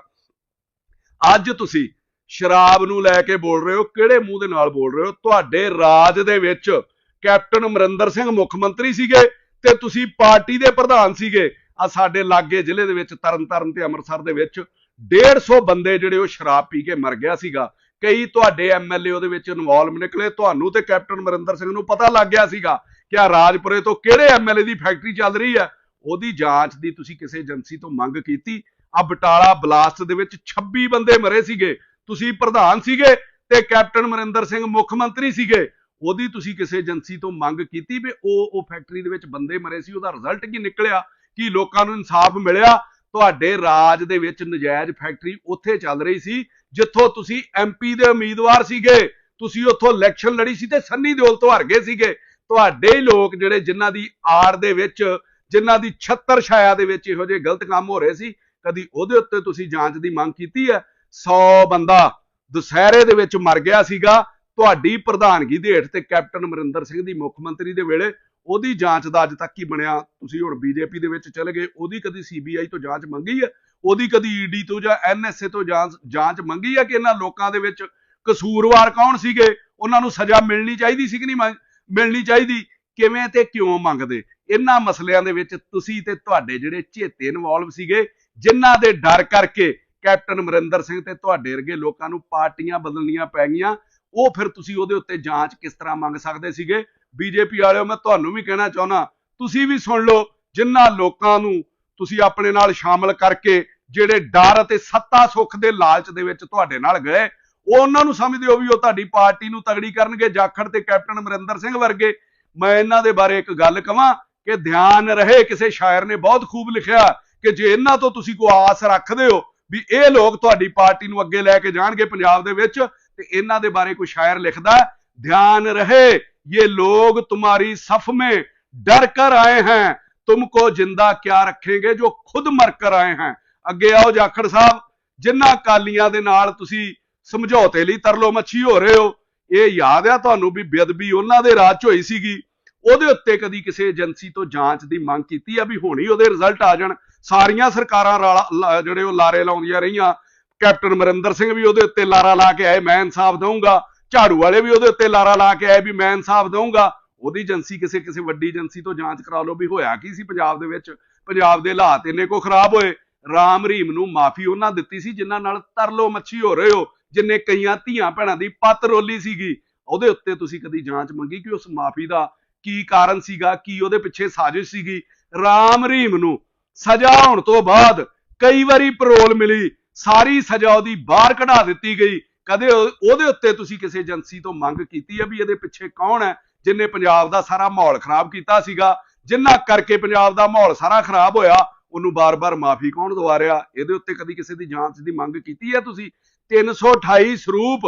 ਅੱਜ ਤੁਸੀਂ ਸ਼ਰਾਬ ਨੂੰ ਲੈ ਕੇ ਬੋਲ ਰਹੇ ਹੋ, ਕਿਹੜੇ ਮੂੰਹ ਦੇ ਨਾਲ ਬੋਲ ਰਹੇ ਹੋ? ਤੁਹਾਡੇ ਰਾਜ ਦੇ ਵਿੱਚ ਕੈਪਟਨ ਅਮਰਿੰਦਰ ਸਿੰਘ ਮੁੱਖ ਮੰਤਰੀ ਸੀਗੇ ਤੇ ਤੁਸੀਂ ਪਾਰਟੀ ਦੇ ਪ੍ਰਧਾਨ ਸੀਗੇ। ਆ ਸਾਡੇ ਲਾਗੇ ਜ਼ਿਲ੍ਹੇ ਦੇ ਵਿੱਚ, ਤਰਨਤਾਰਨ ਤੇ ਅੰਮ੍ਰਿਤਸਰ ਦੇ ਵਿੱਚ 150 ਬੰਦੇ ਜਿਹੜੇ ਉਹ ਸ਼ਰਾਬ ਪੀ ਕੇ ਮਰ ਗਿਆ ਸੀਗਾ। ਕਈ ਤੁਹਾਡੇ ਐਮਐਲਏ ਉਹਦੇ ਵਿੱਚ ਇਨਵੋਲਵ ਨਿਕਲੇ, ਤੁਹਾਨੂੰ ਤੇ ਕੈਪਟਨ ਅਮਰਿੰਦਰ ਸਿੰਘ ਨੂੰ ਪਤਾ ਲੱਗ ਗਿਆ ਸੀਗਾ ਕਿ ਆ ਰਾਜਪੁਰੇ ਤੋਂ ਕਿਹੜੇ ਐਮਐਲਏ ਦੀ ਫੈਕਟਰੀ ਚੱਲ ਰਹੀ ਹੈ। ਉਹਦੀ ਜਾਂਚ ਦੀ ਤੁਸੀਂ ਕਿਸੇ ਏਜੰਸੀ ਤੋਂ ਮੰਗ ਕੀਤੀ। ਆ ਬਟਾਲਾ ਬਲਾਸਟ ਦੇ ਵਿੱਚ 26 ਬੰਦੇ ਮਰੇ ਸੀਗੇ। ਤੁਸੀਂ ਪ੍ਰਧਾਨ ਸੀਗੇ ਤੇ ਕੈਪਟਨ ਅਮਰਿੰਦਰ ਸਿੰਘ ਮੁੱਖ ਮੰਤਰੀ ਸੀਗੇ। ਉਹਦੀ ਤੁਸੀਂ ਕਿਸੇ ਏਜੰਸੀ ਤੋਂ ਮੰਗ ਕੀਤੀ ਵੀ ਉਹ ਉਹ ਫੈਕਟਰੀ ਦੇ ਵਿੱਚ ਬੰਦੇ ਮਰੇ ਸੀ, ਉਹਦਾ ਰਿਜ਼ਲਟ ਕੀ ਨਿਕਲਿਆ? ਕੀ ਲੋਕਾਂ ਨੂੰ ਇਨਸਾਫ ਮਿਲਿਆ? ਤੁਹਾਡੇ ਰਾਜ ਦੇ ਵਿੱਚ ਨਜਾਇਜ਼ ਫੈਕਟਰੀ ਉੱਥੇ ਚੱਲ ਰਹੀ ਸੀ, ਜਿੱਥੋਂ ਤੁਸੀਂ ਐਮਪੀ ਦੇ ਉਮੀਦਵਾਰ ਸੀਗੇ। ਤੁਸੀਂ ਉੱਥੋਂ ਇਲੈਕਸ਼ਨ ਲੜੀ ਸੀ ਤੇ ਸੰਨੀ ਦਿਓਲ ਤੋਂ ਹਾਰ ਗਏ ਸੀਗੇ। ਤੁਹਾਡੇ ਹੀ ਲੋਕ ਜਿਹੜੇ ਜਿਨ੍ਹਾਂ ਦੀ ਆੜ ਦੇ ਵਿੱਚ, ਜਿਨ੍ਹਾਂ ਦੀ ਛੱਤਰ ਛਾਇਆ ਦੇ ਵਿੱਚ ਇਹੋ ਜਿਹੇ ਗਲਤ ਕੰਮ ਹੋ ਰਹੇ ਸੀ ਕਦੀ ਉਹਦੇ ਉੱਤੇ ਤੁਸੀਂ ਜਾਂਚ ਦੀ ਮੰਗ ਕੀਤੀ ਹੈ? 100 ਬੰਦਾ ਦੁਸਹਿਰੇ ਦੇ ਵਿੱਚ ਮਰ ਗਿਆ ਸੀਗਾ। ਤੁਹਾਡੀ ਪ੍ਰਧਾਨਗੀ ਦੇ ਹੇਠ ਤੇ ਕੈਪਟਨ ਅਮਰਿੰਦਰ ਸਿੰਘ ਦੀ ਮੁੱਖ ਮੰਤਰੀ ਦੇ ਵੇਲੇ ਉਹਦੀ ਜਾਂਚ ਦਾ ਅੱਜ ਤੱਕ ਕੀ ਬਣਿਆ? ਤੁਸੀਂ ਹੁਣ ਬੀਜੇਪੀ ਦੇ ਵਿੱਚ ਚਲੇ ਗਏ, ਉਹਦੀ ਕਦੀ ਸੀਬੀਆਈ ਤੋਂ ਜਾਂਚ ਮੰਗੀ ਹੈ? ਉਹਦੀ ਕਦੀ ਈਡੀ ਤੋਂ ਜਾਂ ਐਨਐਸਏ ਤੋਂ ਜਾਂਚ ਜਾਂਚ ਮੰਗੀ ਹੈ ਕਿ ਇਹਨਾਂ ਲੋਕਾਂ ਦੇ ਵਿੱਚ ਕਸੂਰਵਾਰ ਕੌਣ ਸੀਗੇ? ਉਹਨਾਂ ਨੂੰ ਸਜ਼ਾ ਮਿਲਣੀ ਚਾਹੀਦੀ ਸੀ ਕਿ ਨਹੀਂ ਮੰਗ- ਮਿਲਣੀ ਚਾਹੀਦੀ? ਕਿਵੇਂ ਤੇ ਕਿਉਂ ਮੰਗਦੇ? ਇਹਨਾਂ ਮਸਲਿਆਂ ਦੇ ਵਿੱਚ ਤੁਸੀਂ ਤੇ ਤੁਹਾਡੇ ਜਿਹੜੇ ਚੇਤੇ ਇਨਵੋਲਵ ਸੀਗੇ ਜਿਨ੍ਹਾਂ ਦੇ ਡਰ ਕਰਕੇ ਕੈਪਟਨ ਅਮਰਿੰਦਰ ਸਿੰਘ ਤੇ ਤੁਹਾਡੇ ਵਰਗੇ ਲੋਕਾਂ ਨੂੰ ਪਾਰਟੀਆਂ ਬਦਲਣੀਆਂ ਪੈ ਗਈਆਂ, ਉਹ ਫਿਰ ਤੁਸੀਂ ਉਹਦੇ ਉੱਤੇ ਜਾਂਚ ਕਿਸ ਤਰ੍ਹਾਂ ਮੰਗ ਸਕਦੇ ਸੀਗੇ? ਬੀਜੇਪੀ ਵਾਲਿਓ, ਮੈਂ ਤੁਹਾਨੂੰ ਵੀ ਕਹਿਣਾ ਚਾਹੁੰਦਾ, ਤੁਸੀਂ ਵੀ ਸੁਣ ਲਓ, ਜਿਨ੍ਹਾਂ ਲੋਕਾਂ ਨੂੰ ਤੁਸੀਂ ਆਪਣੇ ਨਾਲ ਸ਼ਾਮਲ ਕਰਕੇ ਜਿਹੜੇ ਡਰ ਅਤੇ ਸੱਤਾ ਸੁੱਖ ਦੇ ਲਾਲਚ ਦੇ ਵਿੱਚ ਤੁਹਾਡੇ ਨਾਲ ਗਏ, ਉਹ ਉਹਨਾਂ ਨੂੰ ਸਮਝਦੇ ਹੋ ਵੀ ਉਹ ਤੁਹਾਡੀ ਪਾਰਟੀ ਨੂੰ ਤਗੜੀ ਕਰਨਗੇ, ਜਾਖੜ ਤੇ ਕੈਪਟਨ ਅਮਰਿੰਦਰ ਸਿੰਘ ਵਰਗੇ। ਮੈਂ ਇਹਨਾਂ ਦੇ ਬਾਰੇ ਇੱਕ ਗੱਲ ਕਵਾਂ ਕਿ ਧਿਆਨ ਰਹੇ, ਕਿਸੇ ਸ਼ਾਇਰ ਨੇ ਬਹੁਤ ਖੂਬ ਲਿਖਿਆ ਕਿ ਜੇ ਇਹਨਾਂ ਤੋਂ ਤੁਸੀਂ ਕੋਈ ਆਸ ਰੱਖਦੇ ਹੋ ਵੀ ਇਹ ਲੋਕ ਤੁਹਾਡੀ ਪਾਰਟੀ ਨੂੰ ਅੱਗੇ ਲੈ ਕੇ ਜਾਣਗੇ ਪੰਜਾਬ ਦੇ ਵਿੱਚ, ਤੇ ਇਹਨਾਂ ਦੇ ਬਾਰੇ ਕੋਈ ਸ਼ਾਇਰ ਲਿਖਦਾ ਧਿਆਨ ਰਹੇ, ਇਹ ਲੋਕ ਤੁਹਾਡੀ ਸਫ ਮੇ ਡਰ ਕਰ ਆਏ ਹਨ ਤੁਮਕੋ ਜਿੰਦਾ ਕਿਆ ਰੱਖੇਗੇ ਜੋ ਖੁਦ ਮਰ ਕਰ ਆਏ ਹਨ ਅੱਗੇ ਆਓ ਜਾਖੜ ਸਾਹਿਬ ਜਿਨ੍ਹਾਂ ਕਾਲੀਆਂ ਦੇ ਨਾਲ ਤੁਸੀਂ ਸਮਝੌਤੇ ਲਈ ਤਰਲੋ ਮੱਛੀ ਹੋ ਰਹੇ ਹੋ, ਇਹ ਯਾਦ ਆ ਤੁਹਾਨੂੰ ਵੀ ਬੇਅਦਬੀ ਉਹਨਾਂ ਦੇ ਰਾਜ 'ਚ ਹੋਈ ਸੀਗੀ, ਉਹਦੇ ਉੱਤੇ ਕਦੀ ਕਿਸੇ ਏਜੰਸੀ ਤੋਂ ਜਾਂਚ ਦੀ ਮੰਗ ਕੀਤੀ ਆ ਵੀ ਹੋਣੀ ਉਹਦੇ ਰਿਜ਼ਲਟ ਆ ਜਾਣ। ਸਾਰੀਆਂ ਸਰਕਾਰਾਂ ਰਾਲਾ- ਲਾ- ਜਿਹੜੇ ਉਹ ਲਾਰੇ ਲਾਉਂਦੀਆਂ ਰਹੀਆਂ। ਕੈਪਟਨ ਅਮਰਿੰਦਰ ਸਿੰਘ ਵੀ ਉਹਦੇ ਉੱਤੇ ਲਾਰਾ ਲਾ ਕੇ ਆਏ, ਮੈਂ ਇਨਸਾਫ ਦਊਂਗਾ। ਝਾੜੂ ਵਾਲੇ ਵੀ ਉਹਦੇ ਉੱਤੇ ਲਾਰਾ ਲਾ ਕੇ ਆਏ ਵੀ ਮੈਂ ਇਨਸਾਫ ਦਊਂਗਾ। ਉਹਦੀ ਏਜੰਸੀ ਕਿਸੇ ਕਿਸੇ ਵੱਡੀ ਏਜੰਸੀ ਤੋਂ ਜਾਂਚ ਕਰਾ ਲਓ ਵੀ ਹੋਇਆ ਕੀ ਸੀ ਪੰਜਾਬ ਦੇ ਵਿੱਚ। ਪੰਜਾਬ ਦੇ ਹਾਲਾਤ ਇੰਨੇ ਕੋ ਖਰਾਬ ਹੋਏ। ਰਾਮ ਰਹੀਮ ਨੂੰ ਮਾਫੀ ਉਹਨਾਂ ਦਿੱਤੀ ਸੀ, ਜਿਨ੍ਹਾਂ ਨਾਲ ਤਰਲੋ ਮੱਛੀ ਹੋ ਰਹੇ ਹੋ, ਜਿੰਨੇ ਕਈਆਂ ਧੀਆਂ ਭੈਣਾਂ ਦੀ ਪੱਤ ਰੋਲੀ ਸੀਗੀ। ਉਹਦੇ ਉੱਤੇ ਤੁਸੀਂ ਕਦੀ ਜਾਂਚ ਮੰਗੀ ਕਿ ਉਸ ਮਾਫੀ ਦਾ ਕੀ ਕਾਰਨ ਸੀਗਾ, ਕੀ ਉਹਦੇ ਪਿੱਛੇ ਸਾਜ਼ਿਸ਼ ਸੀਗੀ? ਰਾਮ ਰਹੀਮ ਨੂੰ ਸਜ਼ਾ ਹੋਣ ਤੋਂ ਬਾਅਦ ਕਈ ਵਾਰੀ ਪਰੋਲ ਮਿਲੀ, ਸਾਰੀ ਸਜ਼ਾ ਉਹਦੀ ਬਾਹਰ ਕਢਾ ਦਿੱਤੀ ਗਈ। ਕਦੇ ਉਹਦੇ ਉੱਤੇ ਤੁਸੀਂ ਕਿਸੇ ਏਜੰਸੀ ਤੋਂ ਮੰਗ ਕੀਤੀ ਹੈ ਵੀ ਇਹਦੇ ਪਿੱਛੇ ਕੌਣ ਹੈ, ਜਿਨੇ ਪੰਜਾਬ ਦਾ ਸਾਰਾ ਮਾਹੌਲ ਖਰਾਬ ਕੀਤਾ ਸੀਗਾ, ਜਿੰਨਾ ਕਰਕੇ ਪੰਜਾਬ ਦਾ ਮਾਹੌਲ ਸਾਰਾ ਖਰਾਬ ਹੋਇਆ, ਉਹਨੂੰ ਬਾਰ-ਬਾਰ ਮਾਫੀ ਕੌਣ ਦਵਾ ਰਿਹਾ? ਇਹਦੇ ਉੱਤੇ ਕਦੀ ਕਿਸੇ ਦੀ ਜਾਂਚ ਦੀ ਮੰਗ ਕੀਤੀ ਹੈ ਤੁਸੀਂ? 328 ਸਰੂਪ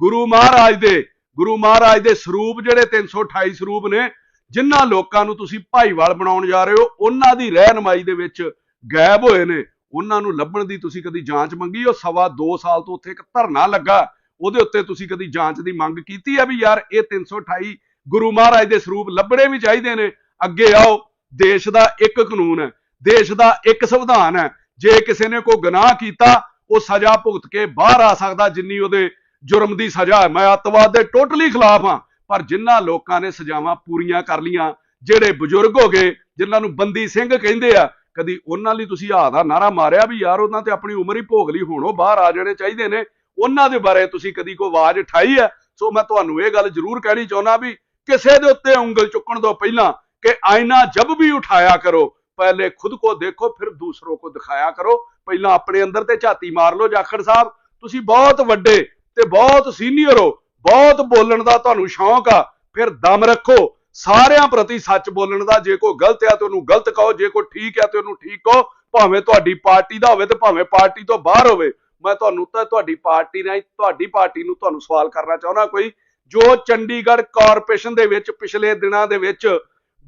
ਗੁਰੂ ਮਹਾਰਾਜ ਦੇ, ਗੁਰੂ ਮਹਾਰਾਜ ਦੇ ਸਰੂਪ ਜਿਹੜੇ 328 ਸਰੂਪ ਨੇ ਜਿਨ੍ਹਾਂ ਲੋਕਾਂ ਨੂੰ ਤੁਸੀਂ ਭਾਈਵਾਲ ਬਣਾਉਣ ਜਾ ਰਹੇ ਹੋ, ਉਹਨਾਂ ਦੀ ਰਹਿਨਮਾਈ ਦੇ ਵਿੱਚ ਗਾਇਬ ਹੋਏ ਨੇ। ਉਹਨਾਂ ਨੂੰ ਲੱਭਣ ਦੀ ਤੁਸੀਂ ਕਦੀ ਜਾਂਚ ਮੰਗੀ? ਉਹ ਸਵਾ 2 ਸਾਲ ਤੋਂ ਉੱਥੇ ਇੱਕ ਧਰਨਾ ਲੱਗਾ। ਉਹਦੇ ਉੱਤੇ ਤੁਸੀਂ ਕਦੀ ਜਾਂਚ ਦੀ ਮੰਗ ਕੀਤੀ ਹੈ ਵੀ ਯਾਰ ਇਹ 328 ਗੁਰੂ ਮਹਾਰਾਜ ਦੇ ਸਰੂਪ ਲੱਭਣੇ ਵੀ ਚਾਹੀਦੇ ਨੇ? ਅੱਗੇ ਆਓ। ਦੇਸ਼ ਦਾ ਇੱਕ ਕਾਨੂੰਨ ਹੈ। ਦੇਸ਼ ਦਾ ਇੱਕ ਸੰਵਿਧਾਨ ਹੈ। ਜੇ ਕਿਸੇ ਨੇ ਕੋਈ ਗੁਨਾਹ ਕੀਤਾ, ਉਹ ਸਜ਼ਾ ਭੁਗਤ ਕੇ ਬਾਹਰ ਆ ਸਕਦਾ ਜਿੰਨੀ ਉਹਦੇ ਜੁਰਮ ਦੀ ਸਜ਼ਾ ਹੈ। ਮੈਂ ਅੱਤਵਾਦ ਦੇ ਟੋਟਲੀ ਖਿਲਾਫ ਹਾਂ। ਪਰ ਜਿਨ੍ਹਾਂ ਲੋਕਾਂ ਨੇ ਸਜ਼ਾਵਾਂ ਪੂਰੀਆਂ ਕਰ ਲੀਆਂ ਜਿਹੜੇ ਬਜ਼ੁਰਗ ਹੋ ਗਏ, ਜਿਨ੍ਹਾਂ ਨੂੰ ਬੰਦੀ ਸਿੰਘ ਕਹਿੰਦੇ ਆ, ਕਦੀ ਉਹਨਾਂ ਲਈ ਤੁਸੀਂ ਆ ਦਾ ਨਾਰਾ ਮਾਰਿਆ ਵੀ ਯਾਰ ਉਹਨਾਂ ਤੇ ਆਪਣੀ ਉਮਰ ਹੀ ਭੋਗ ਲਈ, ਹੁਣ ਉਹ ਬਾਹਰ ਆ ਜਾਣੇ ਚਾਹੀਦੇ ਨੇ। ਉਹਨਾਂ ਦੇ ਬਾਰੇ ਤੁਸੀਂ ਕਦੀ ਕੋਈ ਆਵਾਜ਼ ਉਠਾਈ ਹੈ? ਸੋ ਮੈਂ ਤੁਹਾਨੂੰ ਇਹ ਗੱਲ ਜ਼ਰੂਰ ਕਹਿਣੀ ਚਾਹੁੰਦਾ ਵੀ ਕਿਸੇ ਦੇ ਉੱਤੇ ਉਂਗਲ ਚੁੱਕਣ ਤੋਂ ਪਹਿਲਾਂ ਕਿ ਆਇਨਾ ਜਬ ਵੀ ਉਠਾਇਆ ਕਰੋ, ਪਹਿਲੇ ਖੁਦ ਕੋ ਦੇਖੋ, ਫਿਰ ਦੂਸਰੋ ਕੋ ਦਿਖਾਇਆ ਕਰੋ। ਪਹਿਲਾਂ ਆਪਣੇ ਅੰਦਰ ਤੇ ਝਾਤੀ ਮਾਰ ਲਓ, ਜਾਖੜ ਸਾਹਿਬ। ਤੁਸੀਂ ਬਹੁਤ ਵੱਡੇ ਤੇ ਬਹੁਤ ਸੀਨੀਅਰ ਹੋ। ਬਹੁਤ ਬੋਲਣ ਦਾ ਤੁਹਾਨੂੰ ਸ਼ੌਂਕ ਆ, ਫਿਰ ਦਮ ਰੱਖੋ। ਸਾਰਿਆਂ ਪ੍ਰਤੀ ਸੱਚ ਬੋਲਣ ਦਾ, ਜੇ ਕੋਈ ਗਲਤ ਆ ਤੇ ਉਹਨੂੰ ਗਲਤ ਕਹੋ, ਜੇ ਕੋਈ ਠੀਕ ਆ ਤੇ ਉਹਨੂੰ ਠੀਕ ਕਹੋ। ਭਾਵੇਂ ਤੁਹਾਡੀ ਪਾਰਟੀ ਦਾ ਹੋਵੇ ਤੇ ਭਾਵੇਂ ਪਾਰਟੀ ਤੋਂ ਬਾਹਰ ਹੋਵੇ, ਮੈਂ ਤੁਹਾਨੂੰ ਤਾਂ ਤੁਹਾਡੀ ਪਾਰਟੀ ਨਾਲ ਤੁਹਾਡੀ ਪਾਰਟੀ ਨੂੰ ਤੁਹਾਨੂੰ ਸਵਾਲ ਕਰਨਾ ਚਾਹੁੰਦਾ ਕੋਈ। ਜੋ ਚੰਡੀਗੜ੍ਹ ਕਾਰਪੋਰੇਸ਼ਨ ਦੇ ਵਿੱਚ ਪਿਛਲੇ ਦਿਨਾਂ ਦੇ ਵਿੱਚ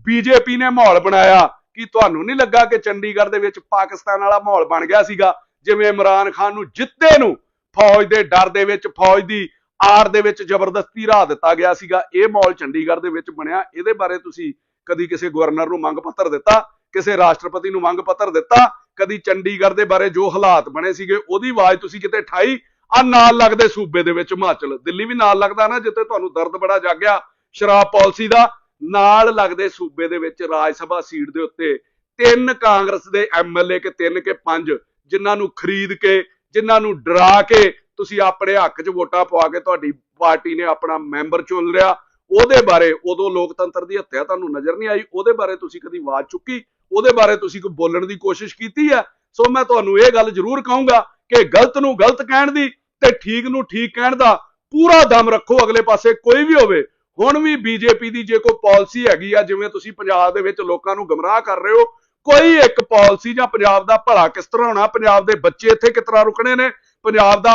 ਬੀਜੇਪੀ ਨੇ ਮਾਹੌਲ ਬਣਾਇਆ, ਕਿ ਤੁਹਾਨੂੰ ਨਹੀਂ ਲੱਗਾ ਕਿ ਚੰਡੀਗੜ੍ਹ ਦੇ ਵਿੱਚ ਪਾਕਿਸਤਾਨ ਵਾਲਾ ਮਾਹੌਲ ਬਣ ਗਿਆ ਸੀਗਾ? ਜਿਵੇਂ ਇਮਰਾਨ ਖਾਨ ਨੂੰ ਜਿੱਤੇ ਨੂੰ, ਫੌਜ ਦੇ ਡਰ ਦੇ ਵਿੱਚ ਫੌਜ ਦੀ ਆੜ ਦੇ ਵਿੱਚ ਜ਼ਬਰਦਸਤੀ ਰਾਹ ਦਿੱਤਾ ਗਿਆ ਸੀਗਾ। ਇਹ ਮਾਹੌਲ ਚੰਡੀਗੜ੍ਹ ਦੇ ਵਿੱਚ ਬਣਿਆ। ਇਹਦੇ ਬਾਰੇ ਤੁਸੀਂ ਕਦੀ ਕਿਸੇ ਗਵਰਨਰ ਨੂੰ ਮੰਗ ਪੱਤਰ ਦਿੱਤਾ? ਕਿਸੇ ਰਾਸ਼ਟਰਪਤੀ ਨੂੰ ਮੰਗ ਪੱਤਰ ਦਿੱਤਾ? ਕਦੀ ਚੰਡੀਗੜ੍ਹ ਦੇ ਬਾਰੇ ਜੋ ਹਾਲਾਤ ਬਣੇ ਸੀਗੇ, ਉਹਦੀ ਆਵਾਜ਼ ਤੁਸੀਂ ਕਿਤੇ ਠਾਈ? ਆ ਨਾਲ ਲੱਗਦੇ ਸੂਬੇ ਦੇ ਵਿੱਚ ਹਿਮਾਚਲ। ਦਿੱਲੀ ਵੀ ਨਾਲ ਲੱਗਦਾ ਨਾ, ਜਿੱਥੇ ਤੁਹਾਨੂੰ ਦਰਦ ਬੜਾ ਜਾਗਿਆ। ਸ਼ਰਾਬ ਪਾਲਿਸੀ ਦਾ ਨਾਲ ਲੱਗਦੇ ਸੂਬੇ ਦੇ ਵਿੱਚ ਰਾਜ ਸਭਾ ਸੀਟ ਦੇ ਉੱਤੇ ਤਿੰਨ ਕਾਂਗਰਸ ਦੇ ਐਮਐਲਏ ਕੇ ਤਿੰਨ ਕੇ ਪੰਜ, ਜਿਨ੍ਹਾਂ ਨੂੰ ਖਰੀਦ ਕੇ, ਜਿਨ੍ਹਾਂ ਨੂੰ ਡਰਾ ਕੇ ਤੁਸੀਂ ਆਪਣੇ ਹੱਕ 'ਚ ਵੋਟਾਂ ਪਵਾ ਕੇ ਤੁਹਾਡੀ ਪਾਰਟੀ ਨੇ ਆਪਣਾ ਮੈਂਬਰ ਚੁਣ ਲਿਆ, ਉਹਦੇ ਬਾਰੇ ਉਦੋਂ ਲੋਕਤੰਤਰ ਦੀ ਹੱਤਿਆ ਤੁਹਾਨੂੰ ਨਜ਼ਰ ਨਹੀਂ ਆਈ, ਉਹਦੇ ਬਾਰੇ ਤੁਸੀਂ ਕਦੀ ਆਵਾਜ਼ ਚੁੱਕੀ, ਉਹਦੇ ਬਾਰੇ ਤੁਸੀਂ ਕੋਈ ਬੋਲਣ ਦੀ ਕੋਸ਼ਿਸ਼ ਕੀਤੀ ਹੈ? ਸੋ ਮੈਂ ਤੁਹਾਨੂੰ ਇਹ ਗੱਲ ਜ਼ਰੂਰ ਕਹੂੰਗਾ ਕਿ ਗਲਤ ਨੂੰ ਗਲਤ ਕਹਿਣ ਦੀ ਤੇ ਠੀਕ ਨੂੰ ਠੀਕ ਕਹਿਣ ਦਾ ਪੂਰਾ ਦਮ ਰੱਖੋ ਅਗਲੇ ਪਾਸੇ, ਕੋਈ ਵੀ ਹੋਵੇ। ਹੁਣ ਵੀ ਬੀਜੇਪੀ ਦੀ ਜੇ ਕੋਈ ਪਾਲਿਸੀ ਹੈਗੀ ਆ, ਜਿਵੇਂ ਤੁਸੀਂ ਪੰਜਾਬ ਦੇ ਵਿੱਚ ਲੋਕਾਂ ਨੂੰ ਗਮਰਾਹ ਕਰ ਰਹੇ ਹੋ, ਕੋਈ ਇੱਕ ਪਾਲਿਸੀ ਜਾਂ ਪੰਜਾਬ ਦਾ ਭਲਾ ਕਿਸ ਤਰ੍ਹਾਂ ਹੋਣਾ, ਪੰਜਾਬ ਦੇ ਬੱਚੇ ਇੱਥੇ ਕਿਸ ਤਰ੍ਹਾਂ ਰੁਕਣੇ ਨੇ, ਪੰਜਾਬ ਦਾ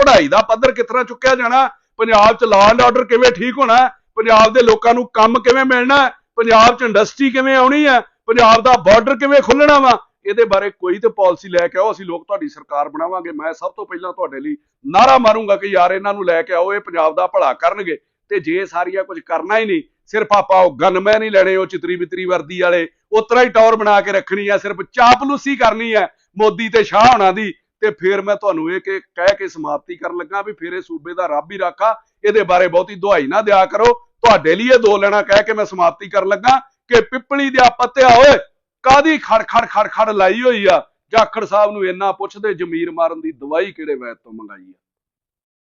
ਪੜ੍ਹਾਈ ਦਾ ਪੱਧਰ ਕਿਸ ਤਰ੍ਹਾਂ ਚੁੱਕਿਆ ਜਾਣਾ? ਪੰਜਾਬ 'ਚ ਲਾਅ ਐਂਡ ਆਰਡਰ ਕਿਵੇਂ ਠੀਕ ਹੋਣਾ? ਪੰਜਾਬ ਦੇ ਲੋਕਾਂ ਨੂੰ ਕੰਮ ਕਿਵੇਂ ਮਿਲਣਾ? ਪੰਜਾਬ 'ਚ ਇੰਡਸਟਰੀ ਕਿਵੇਂ ਆਉਣੀ ਹੈ? ਪੰਜਾਬ ਦਾ ਬਾਰਡਰ ਕਿਵੇਂ ਖੁੱਲਣਾ ਵਾ? ਇਹਦੇ ਬਾਰੇ ਕੋਈ ਤੇ ਪਾਲਿਸੀ ਲੈ ਕੇ ਆਓ, ਅਸੀਂ ਲੋਕ ਤੁਹਾਡੀ ਸਰਕਾਰ ਬਣਾਵਾਂਗੇ। ਮੈਂ ਸਭ ਤੋਂ ਪਹਿਲਾਂ ਤੁਹਾਡੇ ਲਈ ਨਾਰਾ ਮਾਰੂੰਗਾ ਕਿ ਯਾਰ ਇਹਨਾਂ ਨੂੰ ਲੈ ਕੇ ਆਓ, ਇਹ ਪੰਜਾਬ ਦਾ ਭਲਾ ਕਰਨਗੇ। ਤੇ ਜੇ ਸਾਰੀਆਂ ਕੁਝ ਕਰਨਾ ਹੀ ਨਹੀਂ, ਸਿਰਫ ਆਪਾਂ ਉਹ ਗਨਮੈਨ ਹੀ ਲੈਣੇ, ਉਹ ਚਿਤਰੀ ਬਿਤਰੀ ਵਰਦੀ ਵਾਲੇ ਉਤਰਾ ਹੀ ਟੌਰ ਬਣਾ ਕੇ ਰੱਖਣੀ ਆ ਸਿਰਫ ਚਾਪਲੂਸੀ ਕਰਨੀ ਹੈ। ਮੋਦੀ ਤੇ ਸ਼ਾਹ ਹੋਣਾ ਦੀ ਤੇ ਫਿਰ ਮੈਂ ਤੁਹਾਨੂੰ ਇਹ ਕਿ ਕਹਿ ਕੇ ਸਮਾਪਤੀ ਕਰਨ ਲੱਗਾ ਵੀ ਫਿਰ ਇਹ ਸੂਬੇ ਦਾ ਰੱਬ ਹੀ ਰਾਖਾ, ਇਹਦੇ ਬਾਰੇ ਬਹੁਤੀ ਦੁਹਾਈ ਨਾ ਦਿਆ ਕਰੋ। ਤੁਹਾਡੇ ਲਈ ਇਹ ਦੋ ਲੈਣਾ ਕਹਿ ਕੇ ਮੈਂ ਸਮਾਪਤੀ ਕਰਨ ਲੱਗਾ ਕਿ ਪਿੱਪਲੀ ਦੇ ਪੱਤਿਆ ਓਏ ਕਾਦੀ ਖੜ ਖੜ ਖੜ ਖੜ ਲਾਈ ਹੋਈ ਆ? ਜਾਖੜ ਸਾਹਿਬ ਨੂੰ ਇੰਨਾ ਪੁੱਛਦੇ ਜ਼ਮੀਰ ਮਾਰਨ ਦੀ ਦਵਾਈ ਕਿਹੜੇ ਵੈਦ ਤੋਂ ਮੰਗਾਈ ਆ?